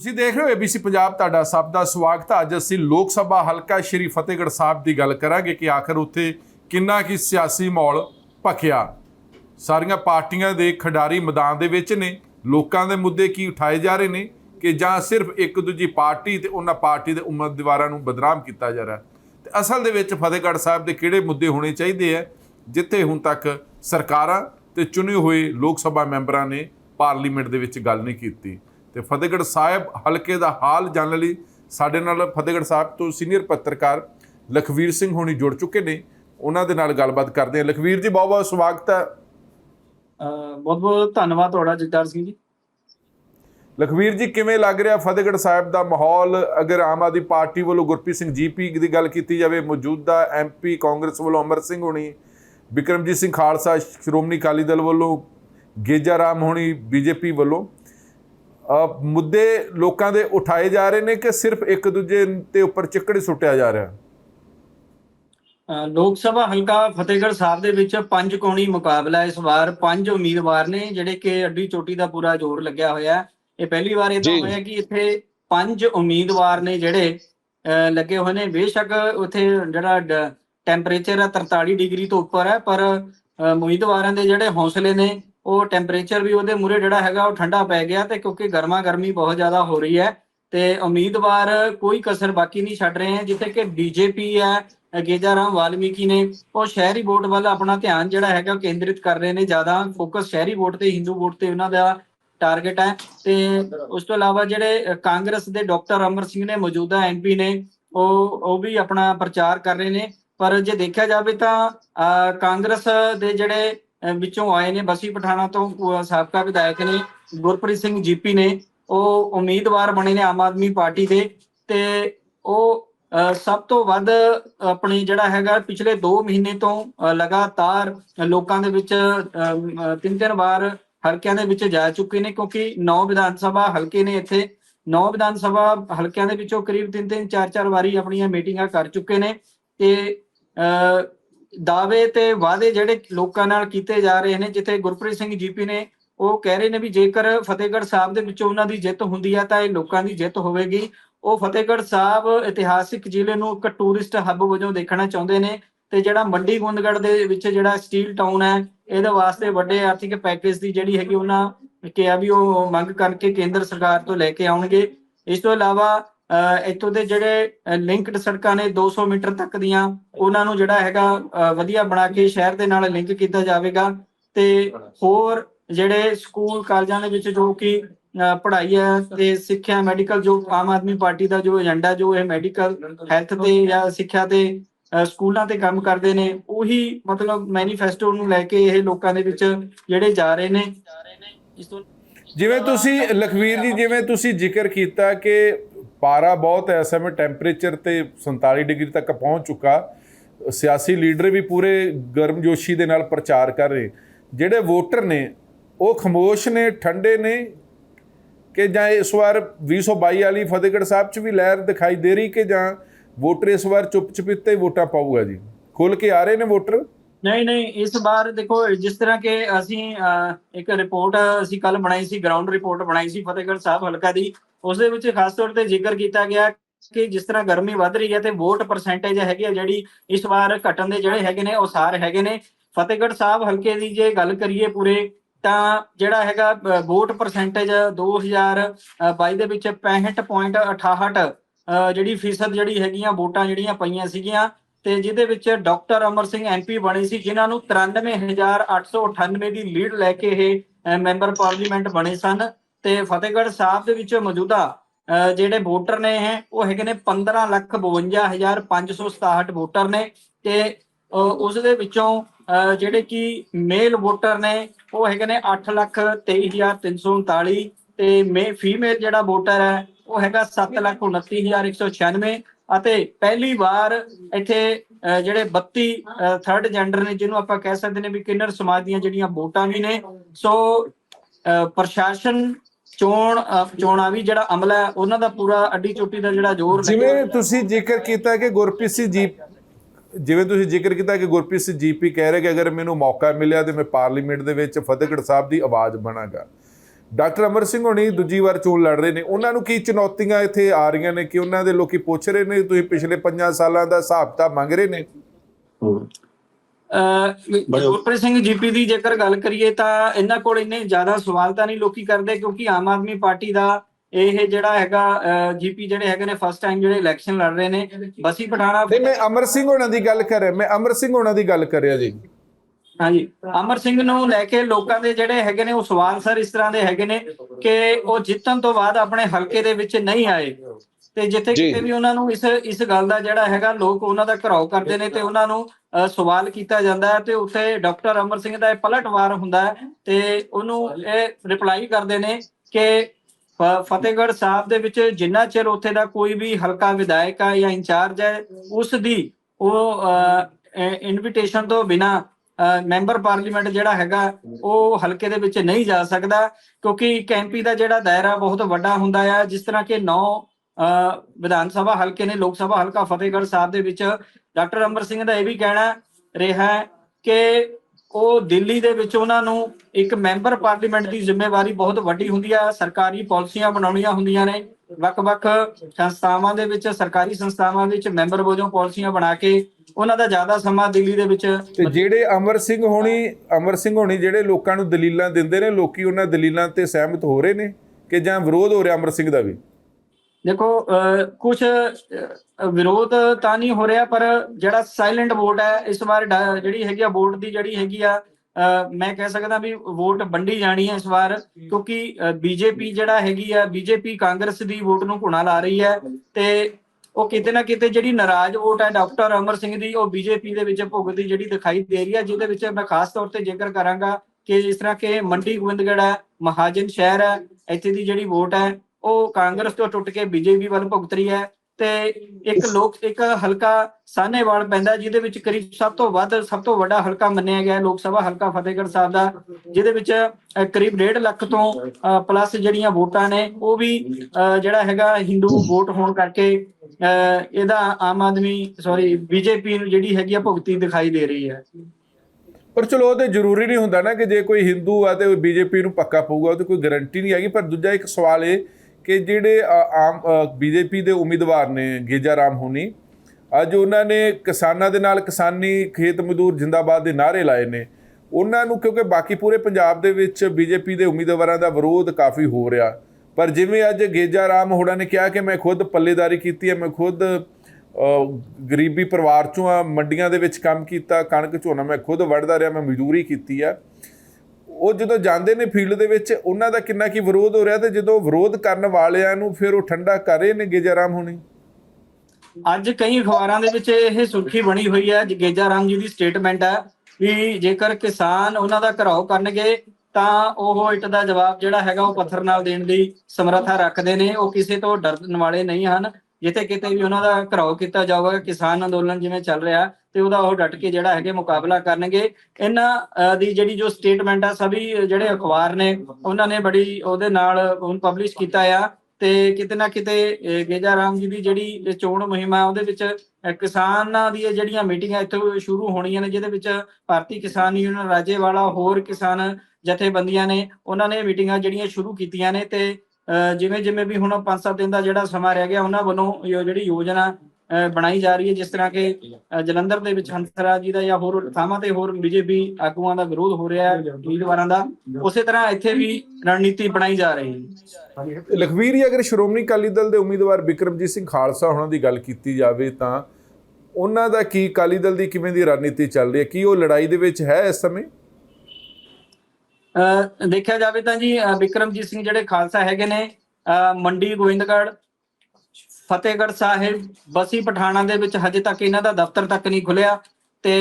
ਤੁਸੀਂ ਦੇਖ ਰਹੇ ਹੋ ABC ਪੰਜਾਬ, ਤੁਹਾਡਾ ਸਭ ਦਾ ਸਵਾਗਤ ਹੈ। ਅੱਜ ਅਸੀਂ ਲੋਕ ਸਭਾ ਹਲਕਾ ਸ਼੍ਰੀ ਫਤਿਹਗੜ੍ਹ ਸਾਹਿਬ ਦੀ ਗੱਲ ਕਰਾਂਗੇ ਕਿ ਆਖਰ ਉੱਥੇ ਕਿੰਨਾ ਕੀ ਸਿਆਸੀ ਮਾਹੌਲ ਭਖਿਆ। ਸਾਰੀਆਂ ਪਾਰਟੀਆਂ ਦੇ ਖਿਡਾਰੀ ਮੈਦਾਨ ਦੇ ਵਿੱਚ ਨੇ। ਲੋਕਾਂ ਦੇ ਮੁੱਦੇ ਕੀ ਉਠਾਏ ਜਾ ਰਹੇ ਨੇ ਕਿ ਜਾਂ ਸਿਰਫ ਇੱਕ ਦੂਜੀ ਪਾਰਟੀ ਤੇ ਉਹਨਾਂ ਪਾਰਟੀ ਦੇ ਉਮੀਦਵਾਰਾਂ ਨੂੰ ਬਦਨਾਮ ਕੀਤਾ ਜਾ ਰਿਹਾ। ਤੇ ਅਸਲ ਦੇ ਵਿੱਚ ਫਤਿਹਗੜ੍ਹ ਸਾਹਿਬ ਦੇ ਕਿਹੜੇ ਮੁੱਦੇ ਹੋਣੇ ਚਾਹੀਦੇ ਆ ਜਿੱਥੇ ਹੁਣ ਤੱਕ ਸਰਕਾਰਾਂ ਤੇ ਚੁਣੇ ਹੋਏ ਲੋਕ ਸਭਾ ਮੈਂਬਰਾਂ ਨੇ ਪਾਰਲੀਮੈਂਟ ਦੇ ਵਿੱਚ ਗੱਲ ਨਹੀਂ ਕੀਤੀ। ਤੇ ਫਤਿਹਗੜ੍ਹ ਸਾਹਿਬ ਹਲਕੇ ਦਾ ਹਾਲ ਜਾਣਨ ਲਈ ਸਾਡੇ ਨਾਲ ਫਤਿਹਗੜ੍ਹ ਸਾਹਿਬ ਤੋਂ ਸੀਨੀਅਰ ਪੱਤਰਕਾਰ ਲਖਵੀਰ ਸਿੰਘ ਹੋਣੀ ਜੁੜ ਚੁੱਕੇ ਨੇ। ਉਹਨਾਂ ਦੇ ਨਾਲ ਗੱਲਬਾਤ ਕਰਦੇ ਹਾਂ। ਲਖਵੀਰ ਜੀ ਬਹੁਤ ਬਹੁਤ ਸਵਾਗਤ ਹੈ। ਬਹੁਤ ਬਹੁਤ ਧੰਨਵਾਦ ਤੁਹਾਡਾ ਜਗਦਾਰ ਸਿੰਘ ਜੀ। ਲਖਵੀਰ ਜੀ ਕਿਵੇਂ ਲੱਗ ਰਿਹਾ ਫਤਿਹਗੜ੍ਹ ਸਾਹਿਬ ਦਾ ਮਾਹੌਲ? ਅਗਰ ਆਮ ਆਦਮੀ ਪਾਰਟੀ ਵੱਲੋਂ ਗੁਰਪ੍ਰੀਤ ਸਿੰਘ ਜੀਪੀ ਦੀ ਗੱਲ ਕੀਤੀ ਜਾਵੇ ਮੌਜੂਦਾ ਐਮਪੀ ਕਾਂਗਰਸ ਵੱਲੋਂ ਅਮਰ ਸਿੰਘ ਹੋਣੀ ਵਿਕਰਮਜੀਤ ਸਿੰਘ ਖਾਲਸਾ ਸ਼੍ਰੋਮਣੀ ਅਕਾਲੀ ਦਲ ਵੱਲੋਂ ਗੇਜਾ ਰਾਮ ਹੋਣੀ ਬੀਜੇਪੀ ਵੱਲੋਂ ਮੁੱਦੇ ਲੋਕਾਂ ਦੇ ਉਠਾਏ ਜਾ ਰਹੇ ਨੇ ਕਿ ਸਿਰਫ ਇੱਕ ਦੂਜੇ ਤੇ ਉੱਪਰ ਚਿੱਕੜੀ ਸੁੱਟਿਆ ਜਾ ਰਿਹਾ ਲੋਕ ਸਭਾ ਹਲਕਾ ਫਤਿਹਗੜ੍ਹ ਸਾਹਿਬ ਦੇ ਵਿੱਚ ਪੰਜ ਕੋਣੀ ਮੁਕਾਬਲਾ ਇਸ ਵਾਰ ਪੰਜ ਉਮੀਦਵਾਰ ਨੇ ਜਿਹੜੇ ਕਿ ਅੱਡੀ ਚੋਟੀ ਦਾ ਪੂਰਾ ਜ਼ੋਰ ਲੱਗਿਆ ਹੋਇਆ ਹੈ। ਇਹ ਪਹਿਲੀ ਵਾਰ ਇਹ ਤਾਂ। ਹੋਇਆ ਕਿ ਇੱਥੇ ਪੰਜ ਉਮੀਦਵਾਰ ਨੇ ਜਿਹੜੇ ਲੱਗੇ ਹੋਏ ਨੇ ਬੇਸ਼ੱਕ ਉੱਥੇ ਜਿਹੜਾ ਟੈਂਪਰੇਚਰ ਹੈ 43 ਡਿਗਰੀ ਤੋਂ ਉੱਪਰ ਹੈ ਪਰ ਉਮੀਦਵਾਰਾਂ ਦੇ ਜਿਹੜੇ ਹੌਸਲੇ ਨੇ ਉਹ ਟੈਂਪਰੇਚਰ ਵੀ ਉਹਦੇ ਮੂਰੇ ਜਿਹੜਾ ਹੈਗਾ ਉਹ ਠੰਡਾ ਪੈ ਗਿਆ ਤੇ ਕਿਉਂਕਿ ਗਰਮਾ ਗਰਮੀ ਬਹੁਤ ਜ਼ਿਆਦਾ ਹੋ ਰਹੀ ਹੈ ਤੇ ਉਮੀਦਵਾਰ ਕੋਈ ਕਸਰ ਬਾਕੀ ਨਹੀਂ ਛੱਡ ਰਹੇ ਹਨ ਜਿੱਥੇ ਕਿ ਬੀਜੇਪੀ ਹੈ ਗੇਜਾ ਰਾਮ ਵਾਲਮੀਕੀ ਨੇ ਉਹ ਸ਼ਹਿਰੀ ਵੋਟ ਵੱਲ ਆਪਣਾ ਧਿਆਨ ਜਿਹੜਾ ਹੈਗਾ ਕੇਂਦਰਿਤ ਕਰ ਰਹੇ ਨੇ ਜ਼ਿਆਦਾ ਫੋਕਸ ਸ਼ਹਿਰੀ ਵੋਟ ਤੇ ਹਿੰਦੂ ਵੋਟ ਤੇ ਉਹਨਾਂ ਦਾ ਟਾਰਗੇਟ ਹੈ ਤੇ ਉਸ ਤੋਂ ਇਲਾਵਾ ਜਿਹੜੇ ਕਾਂਗਰਸ ਦੇ ਡਾਕਟਰ ਅਮਰ ਸਿੰਘ ਨੇ ਮੌਜੂਦਾ ਐਮਪੀ ਨੇ ਉਹ ਉਹ ਵੀ ਆਪਣਾ ਪ੍ਰਚਾਰ ਕਰ ਰਹੇ ਨੇ ਪਰ ਜੇ ਦੇਖਿਆ ਜਾਵੇ ਤਾਂ ਅ, ਕਾਂਗਰਸ ਦੇ ਜਿਹੜੇ ਵਿੱਚੋਂ ਆਏ ਨੇ ਬਸੀ ਪਠਾਣਾ ਤੋਂ ਸਾਬਕਾ ਵਿਧਾਇਕ ਨੇ ਗੁਰਪ੍ਰੀਤ ਸਿੰਘ ਜੀਪੀ ਨੇ ਉਹ ਉਮੀਦਵਾਰ ਬਣੇ ਨੇ ਆਮ ਆਦਮੀ ਪਾਰਟੀ ਦੇ ਤੇ ਉਹ ਸਭ ਤੋਂ ਵੱਧ ਆਪਣੀ ਜਿਹੜਾ ਹੈਗਾ ਪਿਛਲੇ 2 ਮਹੀਨੇ ਤੋਂ ਲਗਾਤਾਰ ਲੋਕਾਂ ਦੇ ਵਿੱਚ ਤਿੰਨ ਤਿੰਨ ਵਾਰ ਹਲਕਿਆਂ ਦੇ ਵਿੱਚ ਜਾ ਚੁੱਕੇ ਨੇ ਕਿਉਂਕਿ 9 ਵਿਧਾਨ ਸਭਾ ਹਲਕੇ ਨੇ ਇੱਥੇ। 9 ਵਿਧਾਨ ਸਭਾ ਹਲਕਿਆਂ ਦੇ ਵਿੱਚੋਂ ਕਰੀਬ 3-3 4-4 ਵਾਰੀ ਆਪਣੀਆਂ ਮੀਟਿੰਗਾਂ ਕਰ ਚੁੱਕੇ ਨੇ ਤੇ ਅ, ਦਾਅਵੇ ਤੇ ਵਾਅਦੇ ਜਿਹੜੇ ਲੋਕਾਂ ਨਾਲ ਕੀਤੇ ਜਾ ਰਹੇ ਨੇ, ਜਿੱਥੇ ਗੁਰਪ੍ਰੀਤ ਸਿੰਘ ਜੀਪੀ ਨੇ ਉਹ ਕਹਿ ਰਹੇ ਨੇ ਵੀ ਜੇਕਰ ਫਤਿਹਗੜ੍ਹ ਸਾਹਿਬ ਦੇ ਵਿੱਚੋਂ ਉਹਨਾਂ ਦੀ ਜਿੱਤ ਹੁੰਦੀ ਹੈ ਤਾਂ ਇਹ ਲੋਕਾਂ ਦੀ ਜਿੱਤ ਹੋਵੇਗੀ। ਉਹ ਫਤਿਹਗੜ੍ਹ ਸਾਹਿਬ ਇਤਿਹਾਸਿਕ ਜ਼ਿਲ੍ਹੇ ਨੂੰ ਇੱਕ ਟੂਰਿਸਟ ਹੱਬ ਵਜੋਂ ਦੇਖਣਾ ਚਾਹੁੰਦੇ ਨੇ ਤੇ ਜਿਹੜਾ ਮੰਡੀ ਗੋਂਦਗੜ੍ਹ ਦੇ ਵਿੱਚ ਜਿਹੜਾ ਸਟੀਲ ਟਾਊਨ ਹੈ, ਇਹਦੇ ਵਾਸਤੇ ਵੱਡੇ ਆਰਥਿਕ ਪੈਕੇਜ ਦੀ ਜਿਹੜੀ ਹੈਗੀ, ਉਹਨਾਂ ਕਿਹਾ ਵੀ ਉਹ ਮੰਗ ਕਰਕੇ ਕੇਂਦਰ ਸਰਕਾਰ ਤੋਂ ਲੈ ਕੇ ਆਉਣਗੇ। ਇਸ ਤੋਂ ਇਲਾਵਾ ਇੱਥੋਂ ਦੇ ਜਿਹੜੇ ਲਿੰਕਡ ਸੜਕਾਂ ਨੇ 200 ਮੀਟਰ ਤੱਕ ਦੀਆਂ ਉਹਨਾਂ ਨੂੰ ਜਿਹੜਾ ਹੈਗਾ ਵਧੀਆ ਬਣਾ ਕੇ ਸ਼ਹਿਰ ਦੇ ਨਾਲ ਲਿੰਕ ਕੀਤਾ ਜਾਵੇਗਾ। ਤੇ ਹੋਰ ਜਿਹੜੇ ਸਕੂਲ ਕਾਲਜਾਂ ਦੇ ਵਿੱਚ ਜੋ ਕਿ ਪੜ੍ਹਾਈ ਹੈ ਤੇ ਸਿੱਖਿਆ ਮੈਡੀਕਲ ਜੋ ਆਮ ਆਦਮੀ ਪਾਰਟੀ ਦਾ ਜੋ ਏਜੰਡਾ ਜੋ ਇਹ ਮੈਡੀਕਲ ਹੈਲਥ ਤੇ ਜਾਂ ਸਿੱਖਿਆ ਤੇ ਸਕੂਲਾਂ ਤੇ ਕੰਮ ਕਰਦੇ ਨੇ ਉਹੀ ਮਤਲਬ ਮੈਨੀਫੈਸਟੋ ਨੂੰ ਲੈ ਕੇ ਇਹ ਲੋਕਾਂ ਦੇ ਵਿੱਚ ਜਿਹੜੇ ਜਾ ਰਹੇ ਨੇ। ਜਿਵੇਂ ਤੁਸੀਂ ਲਖਵੀਰ ਜੀ ਜਿਵੇਂ ਤੁਸੀਂ ਜ਼ਿਕਰ ਕੀਤਾ ਕਿ ਪਾਰਾ ਬਹੁਤ ਹੈ ਸਮੇਂ ਟੈਂਪਰੇਚਰ ਤੇ 47 ਡਿਗਰੀ ਤੱਕ ਪਹੁੰਚ ਚੁੱਕਾ। ਸਿਆਸੀ ਲੀਡਰ ਵੀ ਪੂਰੇ ਗਰਮਜੋਸ਼ੀ ਦੇ ਨਾਲ ਪ੍ਰਚਾਰ ਕਰ ਰਹੇ। ਜਿਹੜੇ ਵੋਟਰ ਨੇ, ਉਹ ਖਮੋਸ਼ ਨੇ, ਠੰਡੇ ਨੇ, ਕਿ ਜਾਂ ਇਸ ਵਾਰ 2022 ਵਾਲੀ ਫਤਿਹਗੜ੍ਹ ਸਾਹਿਬ 'ਚ ਵੀ ਲਹਿਰ ਦਿਖਾਈ ਦੇ ਰਹੀ ਕਿ ਜਾਂ ਵੋਟਰ ਇਸ ਵਾਰ ਚੁੱਪ ਚਪੀਤੇ ਹੀ ਵੋਟਾਂ ਪਾਊਗਾ ਜੀ? ਖੁੱਲ ਕੇ ਆ ਰਹੇ ਨੇ ਵੋਟਰ? ਨਹੀਂ ਨਹੀਂ ਇਸ ਵਾਰ ਦੇਖੋ ਜਿਸ ਤਰ੍ਹਾਂ ਕਿ ਅਸੀਂ ਇੱਕ ਰਿਪੋਰਟ ਅਸੀਂ ਕੱਲ ਬਣਾਈ ਸੀ ਗਰਾਊਂਡ ਰਿਪੋਰਟ ਬਣਾਈ ਸੀ ਫਤਿਹਗੜ੍ਹ ਸਾਹਿਬ ਹਲਕਾ ਦੀ ਉਸ ਦੇ ਵਿੱਚ ਖਾਸ ਤੌਰ ਤੇ ਜ਼ਿਕਰ ਕੀਤਾ ਗਿਆ ਕਿ ਜਿਸ ਤਰ੍ਹਾਂ ਗਰਮੀ ਵੱਧ ਰਹੀ ਹੈ ਤੇ ਵੋਟ ਪਰਸੈਂਟੇਜ ਹੈਗੀ ਆ ਜਿਹੜੀ ਇਸ ਵਾਰ ਘਟਣ ਦੇ ਜਿਹੜੇ ਹੈਗੇ ਨੇ ਉਹ ਸਾਰ ਹੈਗੇ ਨੇ। ਫਤਿਹਗੜ੍ਹ ਸਾਹਿਬ ਹਲਕੇ ਦੀ ਜੇ ਗੱਲ ਕਰੀਏ ਪੂਰੇ ਤਾਂ ਜਿਹੜਾ ਹੈਗਾ ਅਹ, ਵੋਟ ਪਰਸੈਂਟੇਜ 2022 ਦੇ ਵਿੱਚ 65.68 ਅਹ, ਜਿਹੜੀ ਫੀਸਦ ਜਿਹੜੀ ਹੈਗੀਆਂ ਵੋਟਾਂ ਜਿਹੜੀਆਂ ਪਈਆਂ ਸੀਗੀਆਂ ਤੇ ਜਿਹਦੇ ਵਿੱਚ ਡਾਕਟਰ ਅਮਰ ਸਿੰਘ ਐਮਪੀ ਬਣੇ ਸੀ ਜਿਨ੍ਹਾਂ ਨੂੰ 93898 ਦੀ ਲੀਡ ਲੈ ਕੇ ਇਹ ਮੈਂਬਰ ਪਾਰਲੀਮੈਂਟ ਬਣੇ ਸਨ। ਤੇ ਫਤਿਹਗੜ੍ਹ ਸਾਹਿਬ ਦੇ ਵਿੱਚ ਮੌਜੂਦਾ ਅਹ, ਜਿਹੜੇ ਵੋਟਰ ਨੇ ਇਹ ਉਹ ਹੈਗੇ ਨੇ 1552567 ਵੋਟਰ ਨੇ। ਤੇ ਅਹ, ਉਸ ਦੇ ਵਿੱਚੋਂ ਅਹ, ਜਿਹੜੇ ਕਿ ਮੇਲ ਵੋਟਰ ਨੇ ਉਹ ਹੈਗੇ ਨੇ 823339 ਤੇ ਮੇ ਫੀਮੇਲ ਜਿਹੜਾ ਵੋਟਰ ਹੈ ਉਹ ਹੈਗਾ 729196 ਅਤੇ ਪਹਿਲੀ ਵਾਰ ਇੱਥੇ ਜਿਹੜੇ 32 ਥਰਡ ਜੈਂਡਰ ਨੇ ਜਿਹਨੂੰ ਆਪਾਂ ਕਹਿ ਸਕਦੇ ਨੇ ਵੀ ਕਿੰਨਰ ਸਮਾਜ ਦੀਆਂ ਜਿਹੜੀਆਂ ਵੋਟਾਂ ਵੀ ਨੇ ਸੋ ਪ੍ਰਸ਼ਾਸਨ ਚੋਣ ਅਹ, ਚੋਣਾਵੀ ਜਿਹੜਾ ਅਮਲਾ ਹੈ ਉਹਨਾਂ ਦਾ ਪੂਰਾ ਅੱਡੀ ਚੋਟੀ ਦਾ ਜਿਹੜਾ ਜ਼ੋਰ ਜਿਵੇਂ ਤੁਸੀਂ ਜ਼ਿਕਰ ਕੀਤਾ ਕਿ ਗੁਰਪ੍ਰੀਤ ਸਿੰਘ ਜੀ ਜਿਵੇਂ ਤੁਸੀਂ ਜ਼ਿਕਰ ਕੀਤਾ ਕਿ ਗੁਰਪ੍ਰੀਤ ਸਿੰਘ ਜੀਪੀ ਕਹਿ ਰਹੇ ਕਿ ਅਗਰ ਮੈਨੂੰ ਮੌਕਾ ਮਿਲਿਆ ਤੇ ਮੈਂ ਪਾਰਲੀਮੈਂਟ ਦੇ ਵਿੱਚ ਫਤਿਹਗੜ੍ਹ ਸਾਹਿਬ ਦੀ ਆਵਾਜ਼ ਬਣਾਂਗਾ। ਡਾਕਟਰ ਅਮਰ ਸਿੰਘ ਹੋਣੀ ਦੂਜੀ ਵਾਰ ਚੋਣ ਲੜ ਰਹੇ ਨੇ। ਉਹਨਾਂ ਨੂੰ ਕੀ ਚੁਣੌਤੀਆਂ ਇੱਥੇ ਆ ਰਹੀਆਂ ਨੇ? ਕਿ ਉਹਨਾਂ ਦੇ ਲੋਕੀ ਪੁੱਛ ਰਹੇ ਨੇ? ਤੁਸੀਂ ਪਿਛਲੇ 5 ਸਾਲਾਂ ਦਾ ਹਿਸਾਬ ਤਾਂ ਮੰਗ ਰਹੇ ਨੇ? ਗੁਰਪ੍ਰੀਤ ਸਿੰਘ ਜੀਪੀ ਦੀ ਜੇਕਰ ਗੱਲ ਕਰੀਏ ਤਾਂ ਇਹਨਾਂ ਕੋਲ ਇੰਨੇ ਜ਼ਿਆਦਾ ਸਵਾਲ ਤਾਂ ਨਹੀਂ ਲੋਕੀ ਕਰਦੇ ਕਿਉਂਕਿ ਆਮ ਆਦਮੀ ਪਾਰਟੀ ਦਾ ਇਹ ਜਿਹੜਾ ਹੈਗਾ ਜੀਪੀ ਜਿਹੜੇ ਹੈਗੇ ਨੇ ਫਸਟ ਟਾਈਮ ਜਿਹੜੇ ਇਲੈਕਸ਼ਨ ਲੜ ਰਹੇ ਨੇ। ਬਸੀ ਪਠਾਣਾ ਨਹੀਂ ਮੈਂ ਅਮਰ ਸਿੰਘ ਹੋਣਾ ਦੀ ਗੱਲ ਕਰ ਰਿਹਾ। ਮੈਂ ਅਮਰ ਸਿੰਘ ਹੋਣਾ ਦੀ ਗੱਲ ਕਰ ਰਿਹਾ ਜੀ। ਹਾਂਜੀ। ਅਮਰ ਸਿੰਘ ਨੂੰ ਲੈ ਕੇ ਲੋਕਾਂ ਦੇ ਜਿਹੜੇ ਹੈਗੇ ਨੇ ਉਹ ਸਵਾਲ ਸਰ ਇਸ ਤਰ੍ਹਾਂ ਦੇ ਹੈਗੇ ਨੇ ਕਿ ਉਹ ਜਿੱਤਣ ਤੋਂ ਬਾਅਦ ਆਪਣੇ ਹਲਕੇ ਦੇ ਵਿੱਚ ਨਹੀਂ ਆਏ। ਤੇ ਜਿੱਥੇ। ਕਿਤੇ ਵੀ ਉਹਨਾਂ ਨੂੰ ਇਸ ਇਸ ਗੱਲ ਦਾ ਜਿਹੜਾ ਹੈਗਾ ਲੋਕ ਉਹਨਾਂ ਦਾ ਘਰਾਓ ਕਰਦੇ ਨੇ ਤੇ ਉਹਨਾਂ ਨੂੰ ਸਵਾਲ ਕੀਤਾ ਜਾਂਦਾ ਹੈ ਤੇ ਉੱਥੇ ਡਾਕਟਰ ਅਮਰ ਸਿੰਘ ਦਾ ਇਹ ਪਲਟਵਾਰ ਹੁੰਦਾ ਹੈ ਤੇ ਉਹਨੂੰ ਇਹ ਰਿਪਲਾਈ ਕਰਦੇ ਨੇ ਕਿ ਫਤਿਹਗੜ੍ਹ ਸਾਹਿਬ ਦੇ ਵਿੱਚ ਜਿੰਨਾ ਚਿਰ ਉੱਥੇ ਦਾ ਕੋਈ ਵੀ ਹਲਕਾ ਵਿਧਾਇਕ ਆ ਜਾਂ ਇੰਚਾਰਜ ਹੈ ਉਸ ਦੀ ਉਹ ਇਨਵੀਟੇਸ਼ਨ ਤੋਂ ਬਿਨਾ ਮੈਂਬਰ ਪਾਰਲੀਮੈਂਟ ਜਿਹੜਾ ਹੈਗਾ, ਉਹ ਹਲਕੇ ਦੇ ਵਿੱਚ ਨਹੀਂ ਜਾ ਸਕਦਾ, ਕਿਉਂਕਿ ਕੈਂਪੀ ਦਾ ਜਿਹੜਾ ਦਾਇਰਾ ਬਹੁਤ ਵੱਡਾ ਹੁੰਦਾ ਆ, ਜਿਸ ਤਰ੍ਹਾਂ ਕਿ 9 ਵਿਧਾਨ ਸਭਾ ਹਲਕੇ ਨੇ, ਲੋਕ ਸਭਾ ਹਲਕਾ ਫਤਿਹਗੜ੍ਹ ਸਾਹਿਬ ਦੇ ਵਿੱਚ, ਡਾਕਟਰ ਅੰਮ੍ਰਿਤ ਸਿੰਘ ਦਾ ਇਹ ਵੀ ਕਹਿਣਾ ਰਿਹਾ ਹੈ ਕਿ ਉਹ ਦਿੱਲੀ ਦੇ ਵਿੱਚ ਉਹਨਾਂ ਨੂੰ ਇੱਕ ਮੈਂਬਰ ਪਾਰਲੀਮੈਂਟ ਦੀ ਜ਼ਿੰਮੇਵਾਰੀ ਬਹੁਤ ਵੱਡੀ ਹੁੰਦੀ ਹੈ ਸਰਕਾਰੀ ਪਾਲਿਸੀਆਂ ਬਣਾਉਣੀਆਂ ਹੁੰਦੀਆਂ ਨੇ, ਵੱਖ-ਵੱਖ ਸੰਸਥਾਵਾਂ ਦੇ ਵਿੱਚ, ਸਰਕਾਰੀ ਸੰਸਥਾਵਾਂ ਵਿੱਚ ਮੈਂਬਰ ਵਜੋਂ ਪਾਲਿਸੀਆਂ ਬਣਾ ਕੇ ਉਹਨਾਂ ਦਾ ਜ਼ਿਆਦਾ ਸਮਾਂ ਦਿੱਲੀ ਦੇ ਵਿੱਚ ਤੇ ਜਿਹੜੇ ਅਮਰ ਸਿੰਘ ਹੋਣੀ ਅਮਰ ਸਿੰਘ ਹੋਣੀ ਜਿਹੜੇ ਲੋਕਾਂ ਨੂੰ ਦਲੀਲਾਂ ਦਿੰਦੇ ਨੇ ਲੋਕੀ ਉਹਨਾਂ ਦਲੀਲਾਂ ਤੇ ਸਹਿਮਤ ਹੋ ਰਹੇ ਨੇ ਕਿ ਜਾਂ ਵਿਰੋਧ ਹੋ ਰਿਹਾ ਅਮਰ ਸਿੰਘ ਦਾ ਵੀ? ਦੇਖੋ ਕੁਝ ਵਿਰੋਧ ਤਾਂ ਨਹੀਂ ਹੋ ਰਿਹਾ ਪਰ ਜਿਹੜਾ ਸਾਇਲੈਂਟ ਵੋਟ ਹੈ ਇਸ ਵਾਰ ਜਿਹੜੀ ਹੈਗੀ ਆ ਵੋਟ ਦੀ ਜਿਹੜੀ ਹੈਗੀ ਆ ਮੈਂ ਕਹਿ ਸਕਦਾ ਵੀ ਵੋਟ ਵੰਡੀ ਜਾਣੀ ਹੈ ਇਸ ਵਾਰ ਕਿਉਂਕਿ ਬੀਜੇਪੀ ਜਿਹੜਾ ਹੈਗੀ ਆ ਬੀਜੇਪੀ ਕਾਂਗਰਸ ਦੀ ਵੋਟ ਨੂੰ ਘੁਣਾ ਲਾ ਰਹੀ ਹੈ ਤੇ ਉਹ ਕਿਤੇ ਨਾ ਕਿਤੇ ਜਿਹੜੀ ਨਾਰਾਜ਼ ਵੋਟ ਹੈ ਡਾਕਟਰ ਅਮਰ ਸਿੰਘ ਦੀ, ਉਹ ਬੀਜੇਪੀ ਦੇ ਵਿੱਚ ਭੁਗਤਦੀ ਜਿਹੜੀ ਦਿਖਾਈ ਦੇ ਰਹੀ ਹੈ, ਜਿਹਦੇ ਵਿੱਚ ਮੈਂ ਖਾਸ ਤੌਰ ਤੇ ਜ਼ਿਕਰ ਕਰਾਂਗਾ ਕਿ ਇਸ ਤਰ੍ਹਾਂ ਕਿ ਮੰਡੀ ਗੋਬਿੰਦਗੜ੍ਹ ਹੈ, ਮਹਾਜਨ ਸ਼ਹਿਰ ਹੈ, ਇੱਥੇ ਦੀ ਜਿਹੜੀ ਵੋਟ ਹੈ, ਉਹ ਕਾਂਗਰਸ ਤੋਂ ਟੁੱਟ ਕੇ ਬੀਜੇਪੀ ਵੱਲ ਭੁਗਤ ਰਹੀ ਹੈ। ਤੇ ਇੱਕ ਲੋਕ ਇੱਕ ਹਲਕਾ ਸਾਹਨੇਵਾਲ ਪੈਂਦਾ ਜਿਹਦੇ ਵਿੱਚ ਕਰੀਬ ਸਭ ਤੋਂ ਵੱਧ ਸਭ ਤੋਂ ਵੱਡਾ ਹਲਕਾ ਮੰਨਿਆ ਗਿਆ ਲੋਕ ਸਭਾ ਹਲਕਾ ਫਤਿਹਗੜ੍ਹ ਸਾਹਿਬ ਦਾ ਜਿਹਦੇ ਵਿੱਚ ਕਰੀਬ 1.5 ਲੱਖ ਤੋਂ ਪਲੱਸ ਜਿਹੜੀਆਂ ਵੋਟਾਂ ਨੇ ਉਹ ਵੀ ਜਿਹੜਾ ਹੈਗਾ ਹਿੰਦੂ ਵੋਟ ਹੋਣ ਕਰਕੇ ਇਹਦਾ ਆਮ ਆਦਮੀ ਸੌਰੀ ਬੀਜੇਪੀ ਨੂੰ ਜਿਹੜੀ ਹੈਗੀ ਆ ਭੁਗਤੀ ਦਿਖਾਈ ਦੇ ਰਹੀ ਹੈ। ਪਰ ਚਲੋ ਉਹ ਤੇ ਜ਼ਰੂਰੀ ਨਹੀਂ ਹੁੰਦਾ ਨਾ ਕਿ ਜੇ ਕੋਈ ਹਿੰਦੂ ਆ ਤੇ ਬੀਜੇਪੀ ਨੂੰ ਪੱਕਾ ਪਊਗਾ ਉਹ ਤੇ ਕੋਈ ਗਾਰੰਟੀ ਨਹੀਂ ਹੈਗੀ ਪਰ ਦੂਜਾ ਇੱਕ ਸਵਾਲ ਇਹ ਕਿ ਜਿਹੜੇ ਅ, ਆਮ ਬੀਜੇਪੀ ਦੇ ਉਮੀਦਵਾਰ ਨੇ ਗੇਜਾ ਰਾਮ ਹੋਣੀ ਅੱਜ ਉਹਨਾਂ ਨੇ ਕਿਸਾਨਾਂ ਦੇ ਨਾਲ ਕਿਸਾਨੀ ਖੇਤ ਮਜ਼ਦੂਰ ਜਿੰਦਾਬਾਦ ਦੇ ਨਾਅਰੇ ਲਾਏ ਨੇ। ਉਹਨਾਂ ਨੂੰ ਕਿਉਂਕਿ ਬਾਕੀ ਪੂਰੇ ਪੰਜਾਬ ਦੇ ਵਿੱਚ ਬੀਜੇਪੀ ਦੇ ਉਮੀਦਵਾਰਾਂ ਦਾ ਵਿਰੋਧ ਕਾਫੀ ਹੋ ਰਿਹਾ। ਪਰ ਜਿਵੇਂ ਅੱਜ ਗੇਜਾ ਰਾਮ ਹੋਣਾ ਨੇ ਕਿਹਾ ਕਿ ਮੈਂ ਖੁਦ ਪੱਲੇਦਾਰੀ ਕੀਤੀ ਹੈ ਮੈਂ ਖੁਦ ਗਰੀਬੀ ਪਰਿਵਾਰ ਚੋਂ ਆ ਮੰਡੀਆਂ ਦੇ ਵਿੱਚ ਕੰਮ ਕੀਤਾ ਕਣਕ ਝੋਨਾ ਮੈਂ ਖੁਦ ਵੜਦਾ ਰਿਹਾ ਮੈਂ ਮਜ਼ਦੂਰੀ ਕੀਤੀ ਆ। ਉਹ ਜਦੋਂ ਜਾਂਦੇ ਨੇ ਫੀਲਡ ਦੇ ਵਿੱਚ, ਉਹਨਾਂ ਦਾ ਕਿੰਨਾ ਕੀ ਵਿਰੋਧ ਹੋ ਰਿਹਾ ਤੇ ਜਦੋਂ ਵਿਰੋਧ ਕਰਨ ਵਾਲਿਆਂ ਨੂੰ ਫਿਰ ਉਹ ਠੰਡਾ ਕਰ ਨੇ ਗੇਜਾਰਾਮ ਹੋਣੀ? ਅੱਜ ਕਈ ਅਖਬਾਰਾਂ ਦੇ ਵਿੱਚ ਇਹ ਸੁਰਖੀ ਬਣੀ ਹੋਈ ਹੈ ਜਗੇਜਾ ਰਾਮ ਜੀ ਦੀ ਸਟੇਟਮੈਂਟ ਹੈ ਵੀ ਜੇਕਰ ਕਿਸਾਨ ਉਹਨਾਂ ਦਾ ਘਰਾਓ ਕਰਨਗੇ, ਤਾਂ ਉਹ ਇੱਟ ਦਾ ਜਵਾਬ ਜਿਹੜਾ ਹੈਗਾ ਉਹ ਪੱਥਰ ਨਾਲ ਦੇਣ ਦੀ ਸਮਰੱਥਾ ਰੱਖਦੇ ਨੇ। ਉਹ ਕਿਸੇ ਤੋਂ ਡਰਨ ਵਾਲੇ ਨਹੀਂ ਹਨ। ਜਿੱਥੇ ਕਿਤੇ ਵੀ ਉਹਨਾਂ ਦਾ ਘਰਾਓ ਕੀਤਾ ਜਾਊਗਾ, ਕਿਸਾਨ ਅੰਦੋਲਨ ਜਿਵੇਂ ਚੱਲ ਰਿਹਾ ਤੇ ਉਹਦਾ ਉਹ ਡਟ ਕੇ ਜਿਹੜਾ ਹੈਗੇ ਮੁਕਾਬਲਾ ਕਰਨਗੇ। ਇਹਨਾਂ ਦੀ ਜਿਹੜੀ ਜੋ ਸਟੇਟਮੈਂਟ ਆ ਸਭੀ ਜਿਹੜੇ ਅਖਬਾਰ ਨੇ ਉਹਨਾਂ ਨੇ ਬੜੀ ਉਹਦੇ ਨਾਲ ਹੁਣ ਪਬਲਿਸ਼ ਕੀਤਾ ਆ। ਤੇ ਕਿਤੇ ਨਾ ਕਿਤੇ ਗੇਜਾ ਰਾਮ ਜੀ ਦੀ ਜਿਹੜੀ ਚੋਣ ਮੁਹਿੰਮ ਆ ਉਹਦੇ ਵਿੱਚ ਕਿਸਾਨਾਂ ਦੀ ਜਿਹੜੀਆਂ ਮੀਟਿੰਗਾਂ ਇੱਥੋਂ ਸ਼ੁਰੂ ਹੋਣੀਆਂ ਨੇ ਜਿਹਦੇ ਵਿੱਚ ਭਾਰਤੀ ਕਿਸਾਨ ਯੂਨੀਅਨ ਰਾਜੇਵਾਲਾ ਹੋਰ ਕਿਸਾਨ ਜਥੇਬੰਦੀਆਂ ਨੇ ਉਹਨਾਂ ਨੇ ਮੀਟਿੰਗਾਂ ਜਿਹੜੀਆਂ ਸ਼ੁਰੂ ਕੀਤੀਆਂ ਨੇ ਤੇ ਅਹ, ਜਿਵੇਂ ਜਿਵੇਂ ਵੀ ਹੁਣ 5-7 ਦਿਨ ਦਾ ਜਿਹੜਾ ਸਮਾਂ ਰਹਿ ਗਿਆ ਉਹਨਾਂ ਵੱਲੋਂ ਜਿਹੜੀ ਯੋਜਨਾ ਬਣਾਈ ਜਾ ਰਹੀ ਹੈ ਜਿਸ ਤਰ੍ਹਾਂ ਕਿ ਜਲੰਧਰ ਦੇ ਵਿੱਚ ਹੰਸਰਾਜ ਜੀ ਦਾ ਜਾਂ ਹੋਰ ਥਾਵਾਂ ਤੇ ਹੋਰ ਬੀਜੇਪੀ ਆਗੂਆਂ ਦਾ ਵਿਰੋਧ ਹੋ ਰਿਹਾ ਹੈ ਉਮੀਦਵਾਰਾਂ ਦਾ। ਉਸੇ ਤਰ੍ਹਾਂ ਇੱਥੇ ਵੀ ਰਣਨੀਤੀ ਬਣਾਈ ਜਾ ਰਹੀ ਹੈ। ਲਖਵੀਰ ਜੀ ਅਗਰ ਸ਼੍ਰੋਮਣੀ ਅਕਾਲੀ ਦਲ ਦੇ ਉਮੀਦਵਾਰ ਬਿਕਰਮਜੀਤ ਸਿੰਘ ਖਾਲਸਾ ਉਹਨਾਂ ਦੀ ਗੱਲ ਕੀਤੀ ਜਾਵੇ ਤਾਂ ਉਹਨਾਂ ਦਾ ਕੀ ਅਕਾਲੀ ਦਲ ਦੀ ਕਿਵੇਂ ਦੀ ਰਣਨੀਤੀ ਚੱਲ ਰਹੀ ਹੈ? ਕੀ ਉਹ ਲੜਾਈ ਦੇ ਵਿੱਚ ਹੈ ਇਸ ਸਮੇਂ? ਦੇਖਿਆ ਜਾਵੇ ਤਾਂ ਜੀ ਅਹ ਵਿਕਰਮਜੀਤ ਸਿੰਘ ਜਿਹੜੇ ਖਾਲਸਾ ਹੈਗੇ ਨੇ ਮੰਡੀ ਗੋਇੰਦਗੜ੍ਹ ਫਤਿਹਗੜ੍ਹ ਸਾਹਿਬ, ਬਸੀ ਪਠਾਣਾ ਦੇ ਵਿੱਚ ਹਜੇ ਤੱਕ ਇਹਨਾਂ ਦਾ ਦਫ਼ਤਰ ਤੱਕ ਨਹੀਂ ਖੁੱਲਿਆ ਤੇ